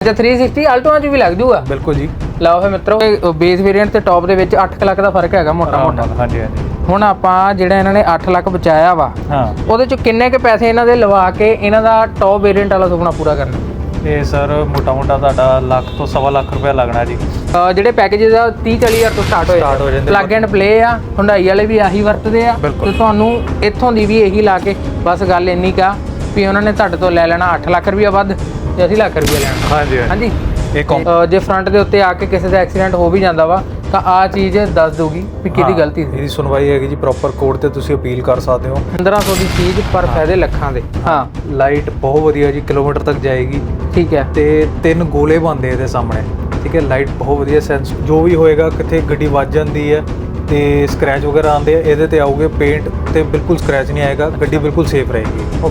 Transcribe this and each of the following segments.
ਅੱਛਾ 360 ਅਲਟੋਆਂ 'ਚ ਵੀ ਲੱਗ ਜੂਗਾ। ਬਿਲਕੁਲ ਜੀ। ਲਓ ਫਿਰ ਮਿੱਤਰੋ ਬੇਸ ਵੇਰੀਐਂਟ ਤੇ ਟੌਪ ਦੇ ਵਿੱਚ 8 ਲੱਖ ਦਾ ਫ਼ਰਕ ਹੈਗਾ ਮੋਟਾ ਮੋਟਾ। ਹਾਂਜੀ ਹਾਂਜੀ। ਹੁਣ ਆਪਾਂ ਜਿਹੜਾ ਇਹਨਾਂ ਨੇ 8 ਲੱਖ ਬਚਾਇਆ ਵਾ ਹਾਂ। ਉਹਦੇ 'ਚ ਕਿੰਨੇ ਕੁ ਪੈਸੇ ਇਹਨਾਂ ਦੇ ਲਵਾ ਕੇ ਇਹਨਾਂ ਦਾ ਟੌਪ ਵੇਰੀਐਂਟ ਵਾਲਾ ਸੁਪਨਾ ਪੂਰਾ ਕਰਨਾ? ਇਹ ਸਰ ਮੋਟਾ ਮੋਟਾ ਤੁਹਾਡਾ ਲੱਖ ਤੋਂ ਸਵਾ ਲੱਖ ਰੁਪਏ ਲੱਗਣਾ ਜੀ। ਅਹ ਜਿਹੜੇ ਪੈਕੇजेस ਆ 30 40 ਹਜ਼ਾਰ ਤੋਂ ਸਟਾਰਟ ਹੋਏ Start ਹੋ ਜਾਂਦੇ ਪਲੱਗ ਐਂਡ ਪਲੇ ਆ ਹੁੰਡਾਈ ਵਾਲੇ ਵੀ ਆਹੀ ਵਰਤਦੇ ਆ। ਬਿਲਕੁਲ। ਤੇ ਤੁਹਾਨੂੰ ਇੱਥੋਂ ਦੀ ਵੀ ਇਹੀ ਲਾ ਕੇ ਬਸ ਗੱਲ ਇੰਨੀ ਕਾ ਵੀ ਉਹਨਾਂ ਨੇ ਤੁਹਾਡੇ ਤੋਂ ਲੈ ਲੈਣਾ 8 ਲੱਖ ਰੁਪਇਆ ਵੱਧ। ਤੇ ਅਸੀਂ ਲੱਖ ਰੁਪਇਆ ਲੈਣਾ। ਹਾਂਜੀ ਹਾਂਜੀ। ਇਹ ਕੌਮ ਜੇ ਫਰੰਟ ਦੇ ਉੱਤੇ ਆ ਕੇ ਕਿਸੇ ਦਾ ਐਕਸੀਡੈਂਟ ਹੋ ਵੀ ਜਾਂਦਾ ਵਾ ਤਾਂ ਆ ਚੀਜ਼ ਦੱਸ ਦਊਗੀ ਵੀ ਕਿਹਦੀ ਗਲਤੀ ਸੀ। ਇਹਦੀ ਸੁਣਵਾਈ ਹੈਗੀ ਜੀ ਪ੍ਰੋਪਰ ਕੋਡ ਤੇ ਤੁਸੀਂ ਅਪੀਲ ਕਰ ਸਕਦੇ ਹੋ। 1500 ਦੀ ਚੀਜ਼ ਪਰ ਫਾਇਦੇ ਲੱਖਾਂ ਦੇ। ਹਾਂ ਲਾਈਟ ਬਹੁਤ ਵਧੀਆ ਜੀ ਕਿਲੋਮੀਟਰ ਤੱਕ ਜਾਏਗੀ। ਠੀਕ ਹੈ। ਤੇ ਤਿੰਨ ਗੋਲੇ ਬੰਦੇ ਇਹਦੇ ਸਾਹਮਣੇ। ਠੀਕ ਹੈ ਲਾਈਟ ਬਹੁਤ ਵਧੀਆ ਸੈਂਸ ਜੋ ਵੀ ਹੋਏਗਾ ਕਿਤੇ ਗੱਡੀ ਵੱਜ ਜਾਂਦੀ ਹੈ ਤੇ ਸਕ੍ਰੈਚ ਵਗੈਰਾ ਆਉਂਦੇ ਆ ਇਹਦੇ ਤੇ ਆਉਗੇ ਪੇਂਟ ਤੇ ਬਿਲਕੁਲ ਸਕ੍ਰੈਚ ਨਹੀਂ ਆਏਗਾ ਗੱਡੀ ਬਿਲਕੁਲ ਸੇਫ ਰਹੇਗੀ।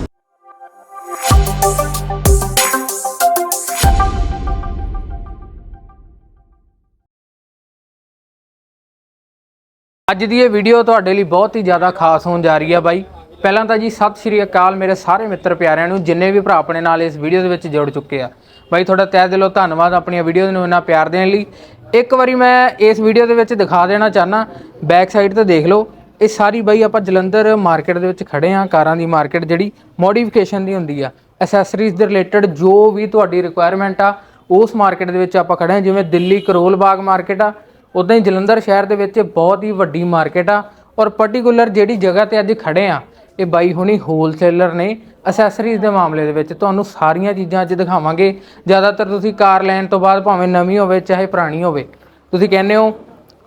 ਅੱਜ ਦੀ ਇਹ ਵੀਡੀਓ ਤੁਹਾਡੇ ਲਈ ਬਹੁਤ ਹੀ ਜ਼ਿਆਦਾ ਖਾਸ ਹੋਣ ਜਾ ਰਹੀ ਹੈ ਬਾਈ। ਪਹਿਲਾਂ ਤਾਂ ਜੀ ਸਤਿ ਸ਼੍ਰੀ ਅਕਾਲ ਮੇਰੇ ਸਾਰੇ ਮਿੱਤਰ ਪਿਆਰਿਆਂ ਨੂੰ, ਜਿੰਨੇ ਵੀ ਭਰਾ ਆਪਣੇ ਨਾਲ ਇਸ ਵੀਡੀਓ ਦੇ ਵਿੱਚ ਜੁੜ ਚੁੱਕੇ ਆ। ਬਾਈ, ਤੁਹਾਡਾ ਤਹਿ ਦਿਲੋਂ ਧੰਨਵਾਦ ਆਪਣੀਆਂ ਵੀਡੀਓ ਨੂੰ ਇੰਨਾ ਪਿਆਰ ਦੇਣ ਲਈ। ਇੱਕ ਵਾਰੀ ਮੈਂ ਇਸ ਵੀਡੀਓ ਦੇ ਵਿੱਚ ਦਿਖਾ ਦੇਣਾ ਚਾਹਨਾ ਬੈਕ ਸਾਈਡ ਤੇ ਦੇਖ ਲਓ। ਇਹ ਸਾਰੀ ਬਾਈ ਆਪਾਂ ਜਲੰਧਰ ਮਾਰਕੀਟ ਦੇ ਵਿੱਚ ਖੜੇ ਆ, ਕਾਰਾਂ ਦੀ ਮਾਰਕੀਟ ਜਿਹੜੀ ਮੋਡੀਫਿਕੇਸ਼ਨ ਦੀ ਹੁੰਦੀ ਆ। ਐਕਸੈਸਰੀਜ਼ ਦੇ ਰਿਲੇਟਡ ਜੋ ਵੀ ਤੁਹਾਡੀ ਰਿਕੁਆਇਰਮੈਂਟ ਆ, ਉਸ ਮਾਰਕੀਟ ਦੇ ਵਿੱਚ ਆਪਾਂ ਖੜੇ ਆ, ਜਿਵੇਂ ਦਿੱਲੀ ਕਰੋਲ ਬਾਗ ਮਾਰਕੀਟ ਆ ਉਦਾਂ ਹੀ ਜਲੰਧਰ ਸ਼ਹਿਰ ਦੇ ਵਿੱਚ ਬਹੁਤ ਹੀ ਵੱਡੀ ਮਾਰਕੀਟ ਆ ਔਰ ਪਾਰਟਿਕੂਲਰ ਜਿਹੜੀ ਜਗ੍ਹਾ ਤੇ ਅੱਜ ਖੜੇ ਆ, ਇਹ ਬਾਈ ਹੁਣੀ ਹੋਲਸੇਲਰ ਨੇ ਅਸੈਸਰੀਜ਼ ਦੇ ਮਾਮਲੇ ਦੇ ਵਿੱਚ ਤੁਹਾਨੂੰ ਸਾਰੀਆਂ ਚੀਜ਼ਾਂ ਅੱਜ ਦਿਖਾਵਾਂਗੇ। ਜ਼ਿਆਦਾਤਰ ਤੁਸੀਂ ਕਾਰ ਲੈਣ ਤੋਂ ਬਾਅਦ ਭਾਵੇਂ ਨਵੀਂ ਹੋਵੇ, ਚਾਹੇ ਪੁਰਾਣੀ ਹੋਵੇ। ਤੁਸੀਂ ਕਹਿੰਦੇ ਹੋ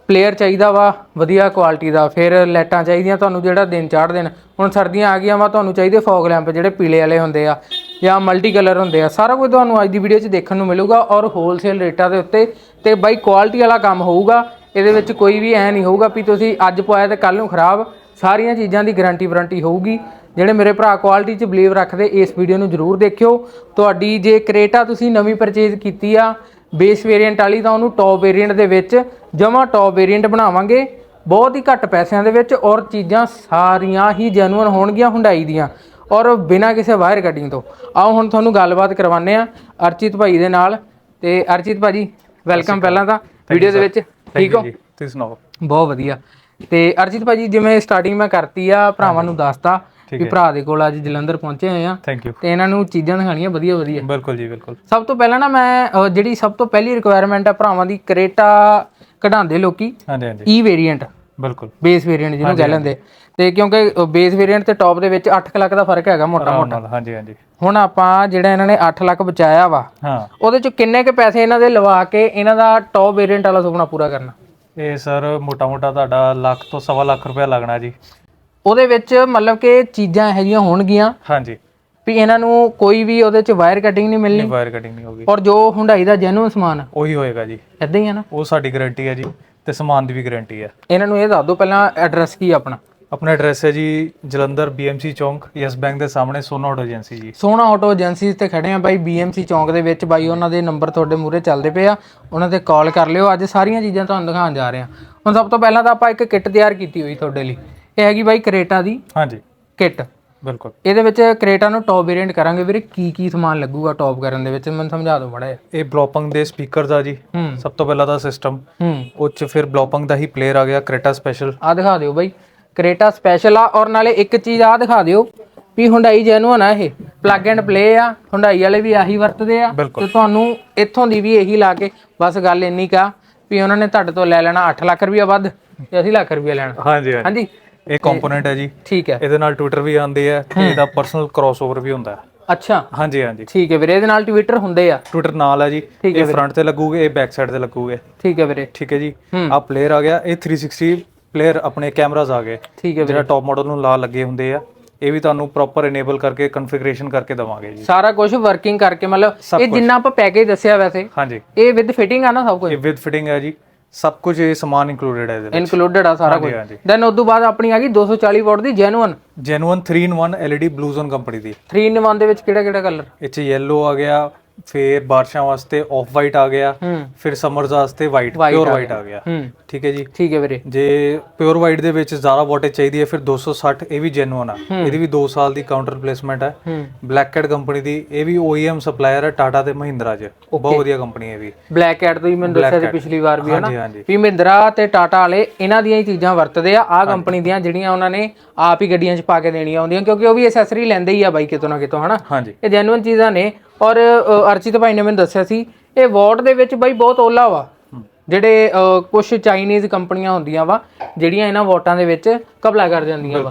ਪਲੇਅਰ ਚਾਹੀਦਾ ਵਾ, ਵਧੀਆ ਕੁਆਲਿਟੀ ਦਾ। ਫਿਰ ਲਾਈਟਾਂ ਚਾਹੀਦੀਆਂ ਤੁਹਾਨੂੰ ਜਿਹੜਾ ਦਿਨ ਚਾੜ ਦੇਣ ਹੁਣ ਸਰਦੀਆਂ ਆ ਗਈਆਂ ਵਾ, ਤੁਹਾਨੂੰ ਚਾਹੀਦੇ ਫੌਗ ਲੈਂਪ ਜਿਹੜੇ ਪੀਲੇ ਵਾਲੇ ਹੁੰਦੇ ਆ ਜਾਂ ਮਲਟੀ ਕਲਰ ਹੁੰਦੇ ਆ। ਸਾਰਾ ਕੁਝ ਤੁਹਾਨੂੰ ਅੱਜ ਦੀ ਵੀਡੀਓ 'ਚ ਦੇਖਣ ਨੂੰ ਮਿਲੂਗਾ ਔਰ ਹੋਲਸੇਲ ਰੇਟਾਂ ਦੇ ਉੱਤੇ। ਤੇ ਬਾਈ ਕੁਆਲਿਟੀ ਵਾਲਾ ਕੰਮ ਹੋਊਗਾ, ਇਹਦੇ ਵਿੱਚ ਕੋਈ ਵੀ ਐ ਨਹੀਂ ਹੋਊਗਾ ਵੀ ਤੁਸੀਂ ਅੱਜ ਪਾਇਆ ਤੇ ਕੱਲ ਨੂੰ ਖਰਾਬ। ਸਾਰੀਆਂ ਚੀਜ਼ਾਂ ਦੀ ਗਾਰੰਟੀ ਵਾਰੰਟੀ ਹੋਊਗੀ। ਜਿਹੜੇ ਮੇਰੇ ਭਰਾ ਕੁਆਲਿਟੀ 'ਚ ਬਲੀਵ ਰੱਖਦੇ, ਇਸ ਵੀਡੀਓ ਨੂੰ ਜਰੂਰ ਦੇਖਿਓ। ਤੁਹਾਡੀ ਜੇ ਕਰੇਟਾ ਤੁਸੀਂ ਨਵੀਂ ਪਰਚੇਜ਼ ਕੀਤੀ ਆ ਬੇਸ ਵੇਰੀਐਂਟ ਵਾਲੀ ਤਾਂ ਉਹਨੂੰ ਟੌਪ ਵੇਰੀਐਂਟ ਦੇ ਵਿੱਚ ਜਮਾ ਟੌਪ ਵੇਰੀਐਂਟ ਬਣਾਵਾਂਗੇ। ਬਹੁਤ ਹੀ ਘੱਟ ਪੈਸਿਆਂ ਦੇ ਵਿੱਚ ਔਰ ਚੀਜ਼ਾਂ ਸਾਰੀਆਂ ਹੀ ਜੈਨੂਅਨ ਹੋਣਗੀਆਂ ਹੁੰਡਾਈ ਦੀਆਂ। ਔਰ ਬਿਨਾਂ ਕਿਸੇ ਵਾਇਰ ਕੱਢਿੰਗ ਤੋਂ। ਆਓ ਹੁਣ ਤੁਹਾਨੂੰ ਗੱਲਬਾਤ ਕਰਵਾਉਂਦੇ ਆ ਅਰਚਿਤ ਭਾਈ ਦੇ ਨਾਲ। ਤੇ ਅਰਚਿਤ ਭਾਜੀ ਵੈਲਕਮ ਪਹਿਲਾਂ ਤਾਂ। ਵੀਡੀਓ ਦੇ ਵਿੱਚ ਠੀਕ ਹੋ? ਤੁਸੀਂ ਸੁਣਾਓ? ਬਹੁਤ ਵਧੀਆ। ਤੇ ਅਰਜੀਤ ਭਾਜੀ ਜਿਵੇਂ ਸਟਾਰਟਿੰਗ ਮੈਂ ਕਰਤੀ ਆ ਭਰਾਵਾਂ ਨੂੰ ਦੱਸਤਾ ਵੀ ਭਰਾ ਦੇ ਕੋਲ ਅੱਜ ਜਲੰਧਰ ਪਹੁੰਚੇ ਹੋਏ ਆ ਥੈਂਕ ਯੂ ਤੇ ਇਹਨਾਂ ਨੂੰ ਚੀਜ਼ਾਂ ਦਿਖਾਣੀਆਂ ਵਧੀਆ ਵਧੀਆ। ਬਿਲਕੁਲ ਜੀ ਬਿਲਕੁਲ। ਸਭ ਤੋਂ ਪਹਿਲਾਂ ਨਾ ਮੈਂ ਜਿਹੜੀ ਸਭ ਤੋਂ ਪਹਿਲੀ ਰਿਕੁਆਇਰਮੈਂਟ ਆ ਭਰਾਵਾਂ ਦੀ ਕਰੇਟਾ ਕਢਾਉਂਦੇ ਲੋਕੀ। ਹਾਂਜੀ ਹਾਂਜੀ। ਈ ਵੇਰੀਐਂਟ ਬਿਲਕੁਲ। ਬੇਸ ਵੇਰੀਐਂਟ ਜਿਹਨੂੰ ਕਹਿ ਲੈਂਦੇ। ਤੇ ਕਿਉਂਕਿ ਬੇਸ ਵੇਰੀਐਂਟ ਤੇ ਟੌਪ ਦੇ ਵਿੱਚ 8 ਲੱਖ ਦਾ ਫ਼ਰਕ ਹੈਗਾ ਮੋਟਾ ਮੋਟਾ। ਹਾਂਜੀ ਹਾਂਜੀ। ਹੁਣ ਆਪਾਂ ਜਿਹੜਾ ਇਹਨਾਂ ਨੇ 8 ਲੱਖ ਬਚਾਇਆ ਵਾ ਹਾਂ। ਉਹਦੇ ਚ ਕਿੰਨੇ ਕੁ ਪੈਸੇ ਇਹਨਾਂ ਦੇ ਲਵਾ ਕੇ ਇਹਨਾਂ ਦਾ ਟੌਪ ਵੇਰੀਐਂਟ ਵਾਲਾ ਸੁਪਨਾ ਪੂਰਾ ਕਰਨਾ? ਇਹ ਸਰ ਮੋਟਾ ਮੋਟਾ ਤੁਹਾਡਾ ਲੱਖ ਤੋਂ ਸਵਾ ਲੱਖ ਰੁਪਏ ਲੱਗਣਾ ਜੀ। ਉਹਦੇ ਵਿੱਚ ਮਤਲਬ ਕਿ ਚੀਜ਼ਾਂ ਇਹੋ ਜਿਹੀਆਂ ਹੋਣਗੀਆਂ। ਹਾਂਜੀ। ਵੀ ਇਹਨਾਂ ਨੂੰ ਕੋਈ ਵੀ ਉਹਦੇ ਚ ਵਾਇਰ ਕਟਿੰਗ ਨਹੀਂ ਮਿਲਣੀ। ਵਾਇਰ ਕਟਿੰਗ ਨਹੀਂ ਹੋਗੀ ਔਰ ਜੋ ਹੁੰਡਾਈ ਦਾ ਜੈਨੂਨ ਸਮਾਨ। ਉਹੀ ਹੋਏਗਾ ਜੀ। ਏਦਾਂ ਹੀ ਆ ਨਾ? ਉਹ ਸਾਡੀ ਗਾਰੰਟੀ ਹੈ ਜੀ ਤੇ ਸਮਾਨ ਦੀ ਵੀ ਗਾਰੰਟੀ ਹੈ। ਇਹਨਾਂ ਨੂੰ ਇਹ ਦੱਸ ਦਿਓ ਪਹਿਲਾਂ ਐਡਰੈਸ ਕੀ ਆਪਣਾ। ਆਪਣਾ ਐਡਰੈਸ ਹੈ ਜੀ ਜਲੰਧਰ BMC ਚੌਂਕ ਯੈਸ ਬੈਂਕ ਦੇ ਸਾਹਮਣੇ ਸੋਨਾ ਆਟੋ ਏਜੰਸੀ ਜੀ। ਸੋਨਾ ਆਟੋ ਏਜੰਸੀ ਤੇ ਖੜੇ ਆ ਬਾਈ BMC ਚੌਂਕ ਦੇ ਵਿੱਚ। ਬਾਈ ਉਹਨਾਂ ਦੇ ਨੰਬਰ ਤੁਹਾਡੇ ਮੂਹਰੇ ਚੱਲਦੇ ਪਏ ਆ। ਉਹਨਾਂ ਤੇ ਕਾਲ ਕਰ ਲਿਓ। ਅੱਜ ਸਾਰੀਆਂ ਚੀਜ਼ਾਂ ਤੁਹਾਨੂੰ ਦਿਖਾਉਣ ਜਾ ਰਹੇ ਆ। ਹੁਣ ਸਭ ਤੋਂ ਪਹਿਲਾਂ ਤਾਂ ਆਪਾਂ ਇੱਕ ਕਿੱਟ ਤਿਆਰ ਕੀਤੀ ਹੋਈ ਤੁਹਾਡੇ ਲਈ। ਇਹ ਹੈਗੀ ਬਾਈ ਕਰੇਟਾ ਦੀ ਹਾਂਜੀ। ਕਿੱਟ। ਬਿਲਕੁਲ। ਇਹਦੇ ਵਿੱਚ ਕਰੇਟਾ ਨੂੰ ਟੌਪ ਵੇਰੀਐਂਟ ਕਰਾਂਗੇ ਵੀਰੇ ਕੀ ਕੀ ਸਮਾਨ ਲੱਗੂਗਾ ਟੌਪ ਕਰਨ ਦੇ ਵਿੱਚ ਮੈਨੂੰ ਸਮਝਾ ਦਿਓ ਬੜਾ ਇਹ ਬਲੋਪੰਗ ਦੇ ਸਪੀਕਰਸ ਆ ਜੀ। ਸਭ ਤੋਂ ਪਹਿਲਾਂ ਤਾਂ ਸਿਸਟਮ ਉਹ ਚ ਫਿਰ ਬਲੋਪੰਗ ਦਾ ਹੀ ਪਲੇਅਰ ਆ ਗਿਆ ਕ੍ਰੇਟਾ ਸਪੈਸ਼ਲ ਆ ਦਿਖਾ ਦਿਓ ਬਾਈ। ਕਰੇਟਾ ਸਪੈਸ਼ਲ ਆ ਔਰ ਨਾਲੇ ਇੱਕ ਚੀਜ਼ ਆ ਦਿਖਾ ਦਿਓ ਵੀ ਹੁੰਡਾਈ ਜੈਨੂਨ ਆ ਇਹ। ਪਲੱਗ ਐਂਡ ਪਲੇ ਆ ਹੁੰਡਾਈ ਵਾਲੇ ਵੀ ਆਹੀ ਵਰਤਦੇ ਆ। ਤੇ ਤੁਹਾਨੂੰ ਇੱਥੋਂ ਦੀ ਵੀ ਇਹੀ ਲਾ ਕੇ ਬਸ ਗੱਲ ਇੰਨੀ ਕਾ ਵੀ ਉਹਨਾਂ ਨੇ ਤੁਹਾਡੇ ਤੋਂ ਲੈ ਲੈਣਾ 8 ਲੱਖ ਰੁਪਇਆ ਵੱਧ ਤੇ ਅਸੀਂ ਲੱਖ ਰੁਪਇਆ ਲੈਣਾ। ਹਾਂਜੀ। ਹਾਂਜੀ? ਇਹ ਕੰਪੋਨੈਂਟ ਹੈ ਜੀ। ਠੀਕ ਹੈ। ਇਹਦੇ ਨਾਲ ਟਵਿੱਟਰ ਵੀ ਆਉਂਦੇ ਆ ਤੇ ਇਹਦਾ ਪਰਸਨਲ ਕ੍ਰੋਸਓਵਰ ਵੀ ਹੁੰਦਾ ਹੈ। ਅੱਛਾ। ਹਾਂਜੀ ਹਾਂਜੀ। ਠੀਕ ਹੈ ਵੀਰੇ ਇਹਦੇ ਨਾਲ ਟਵਿੱਟਰ ਹੁੰਦੇ ਆ? ਟਵਿੱਟਰ ਨਾਲ ਹੈ ਜੀ। ਇਹ ਫਰੰਟ ਤੇ ਲੱਗੂਗੇ ਇਹ ਬੈਕ ਸਾਈਡ ਤੇ ਲੱਗੂਗੇ। ਠੀਕ ਹੈ ਵੀਰੇ। ਠੀਕ ਹੈ ਜੀ। ਆ ਪਲੇਅਰ ਆ ਗਿਆ। ਇਹ 360 ਪਲੇਅਰ ਆਪਣੇ ਕੈਮਰਾਜ਼ ਆ ਗਏ। ਠੀਕ ਹੈ ਵੀਰੇ। ਜਿਹੜਾ ਟੌਪ ਮਾਡਲ ਨੂੰ ਲਾ ਲੱਗੇ ਹੁੰਦੇ ਆ। ਇਹ ਵੀ ਤੁਹਾਨੂੰ ਪ੍ਰੋਪਰ ਇਨੇਬਲ ਕਰਕੇ ਕਨਫੀਗਰੇਸ਼ਨ ਕਰਕੇ ਦਵਾਂਗੇ ਜੀ। ਸਾਰਾ ਕੁਝ ਵਰਕਿੰਗ ਕਰਕੇ ਮਤਲਬ ਇਹ ਜਿੰਨਾ ਆਪਾਂ ਪੈਕੇਜ ਦੱਸਿਆ ਵੈਸੇ ਹਾਂਜੀ। ਇਹ ਵਿਦ ਫਿਟਿੰਗ ਆ ਨਾ ਸਭ ਕੁਝ ਇਹ ਵਿਦ ਫਿਟਿੰਗ ਹੈ ਜੀ। ਸਭ ਕੁਝ ਇਹ ਸਮਾਨ ਇਨਕਲੂਡਡ ਹੈ ਇਹਦੇ ਵਿੱਚ। ਇਨਕਲੂਡਡ ਆ ਸਾਰਾ ਕੁਝ। ਹਾਂਜੀ। ਦੈਨ ਉਸ ਤੋਂ ਬਾਅਦ ਆਪਣੀ ਆ ਗਈ 240 ਵਾਟ ਦੀ ਜੈਨੂਨ ਜੈਨੂਅਨ 3 in 1 LED ਬਲੂਜ਼ਨ ਕੰਪਨੀ ਦੀ। 3 in 1 ਦੇ ਵਿੱਚ ਕਿਹੜਾ ਕਿਹੜਾ ਕਲਰ ਇਹ ਚ yellow ਆ ਗਿਆ ਫਿਰ ਬਾਰਿਸ਼ਾਂ ਵਾਸਤੇ ਆਫ ਵਾਈਟ ਆ ਗਿਆ ਹੂੰ। ਫਿਰ ਸਮਰਸ ਵਾਸਤੇ ਵਾਈਟ ਪਿਓਰ ਵਾਈਟ। ਆ ਗਿਆ। ਹੂੰ। ਠੀਕ ਹੈ ਜੀ? ਠੀਕ ਹੈ ਵੀਰੇ। ਜੇ ਪਿਓਰ ਵਾਈਟ ਦੇ ਵਿੱਚ ਜ਼ਿਆਦਾ ਵਾਟੇਜ ਚਾਹੀਦੀ ਹੈ ਫਿਰ 260 ਇਹ ਵੀ ਜੈਨੂਅਨ ਆ। ਇਹਦੀ ਵੀ 2 ਸਾਲ ਦੀ ਕਾਊਂਟਰ ਰਿਪਲੇਸਮੈਂਟ ਹੈ। ਹੂੰ। ਬਲੈਕ ਕੈਟ ਕੰਪਨੀ ਦੀ ਇਹ ਵੀ OEM ਸਪਲਾਇਰ ਹੈ ਟਾਟਾ ਤੇ ਮਹਿੰਦਰਾ 'ਚ। ਬਹੁਤ ਵਧੀਆ ਕੰਪਨੀ ਹੈ ਇਹ ਵੀ। ਬਲੈਕ ਕੈਟ ਤੁਸੀਂ ਮੈਨੂੰ ਦੱਸਿਆ ਸੀ। ਪਿਛਲੀ ਵਾਰ ਵੀ ਹੈ ਨਾ? ਹਾਂਜੀ ਹਾਂਜੀ। ਵੀ ਮਹਿੰਦਰਾ ਤੇ ਟਾਟਾ ਵਾਲੇ ਇਹਨਾਂ ਦੀਆਂ ਹੀ ਚੀਜ਼ਾਂ ਵਰਤਦੇ ਆ। ਆ ਕੰਪਨੀ ਦੀਆਂ ਜਿਹੜੀਆਂ ਉਹਨਾਂ ਨੇ ਆਪ ਹੀ ਗੱਡੀਆਂ 'ਚ ਪਾ ਕੇ ਦੇਣੀਆਂ ਹੁੰਦੀਆਂ ਕਿਉਂਕਿ ਉਹ ਵੀ ਐਸੈਸਰੀ ਲੈਂਦੇ ਹੀ ਆ ਬਾਈ ਕਿਤੋਂ ਨਾ ਕਿਤੋਂ ਹਨਾ ਇਹ ਜੈਨੂਇਨ ਚੀਜ਼ਾਂ ਨੇ। ਔਰ ਅਰਚਿਤ ਭਾਈ ਨੇ ਮੈਨੂੰ ਦੱਸਿਆ ਸੀ, ਇਹ ਵਾਟ ਦੇ ਵਿੱਚ ਬਾਈ ਬਹੁਤ ਓਲਾ ਵਾ। ਜਿਹੜੇ ਕੁਝ ਚਾਈਨੀਜ਼ ਕੰਪਨੀਆਂ ਹੁੰਦੀਆਂ ਵਾ, ਜਿਹੜੀਆਂ ਇਹਨਾਂ ਵੋਟਾਂ ਦੇ ਵਿੱਚ ਕਬਲਾ ਕਰ ਜਾਂਦੀਆਂ ਵਾ।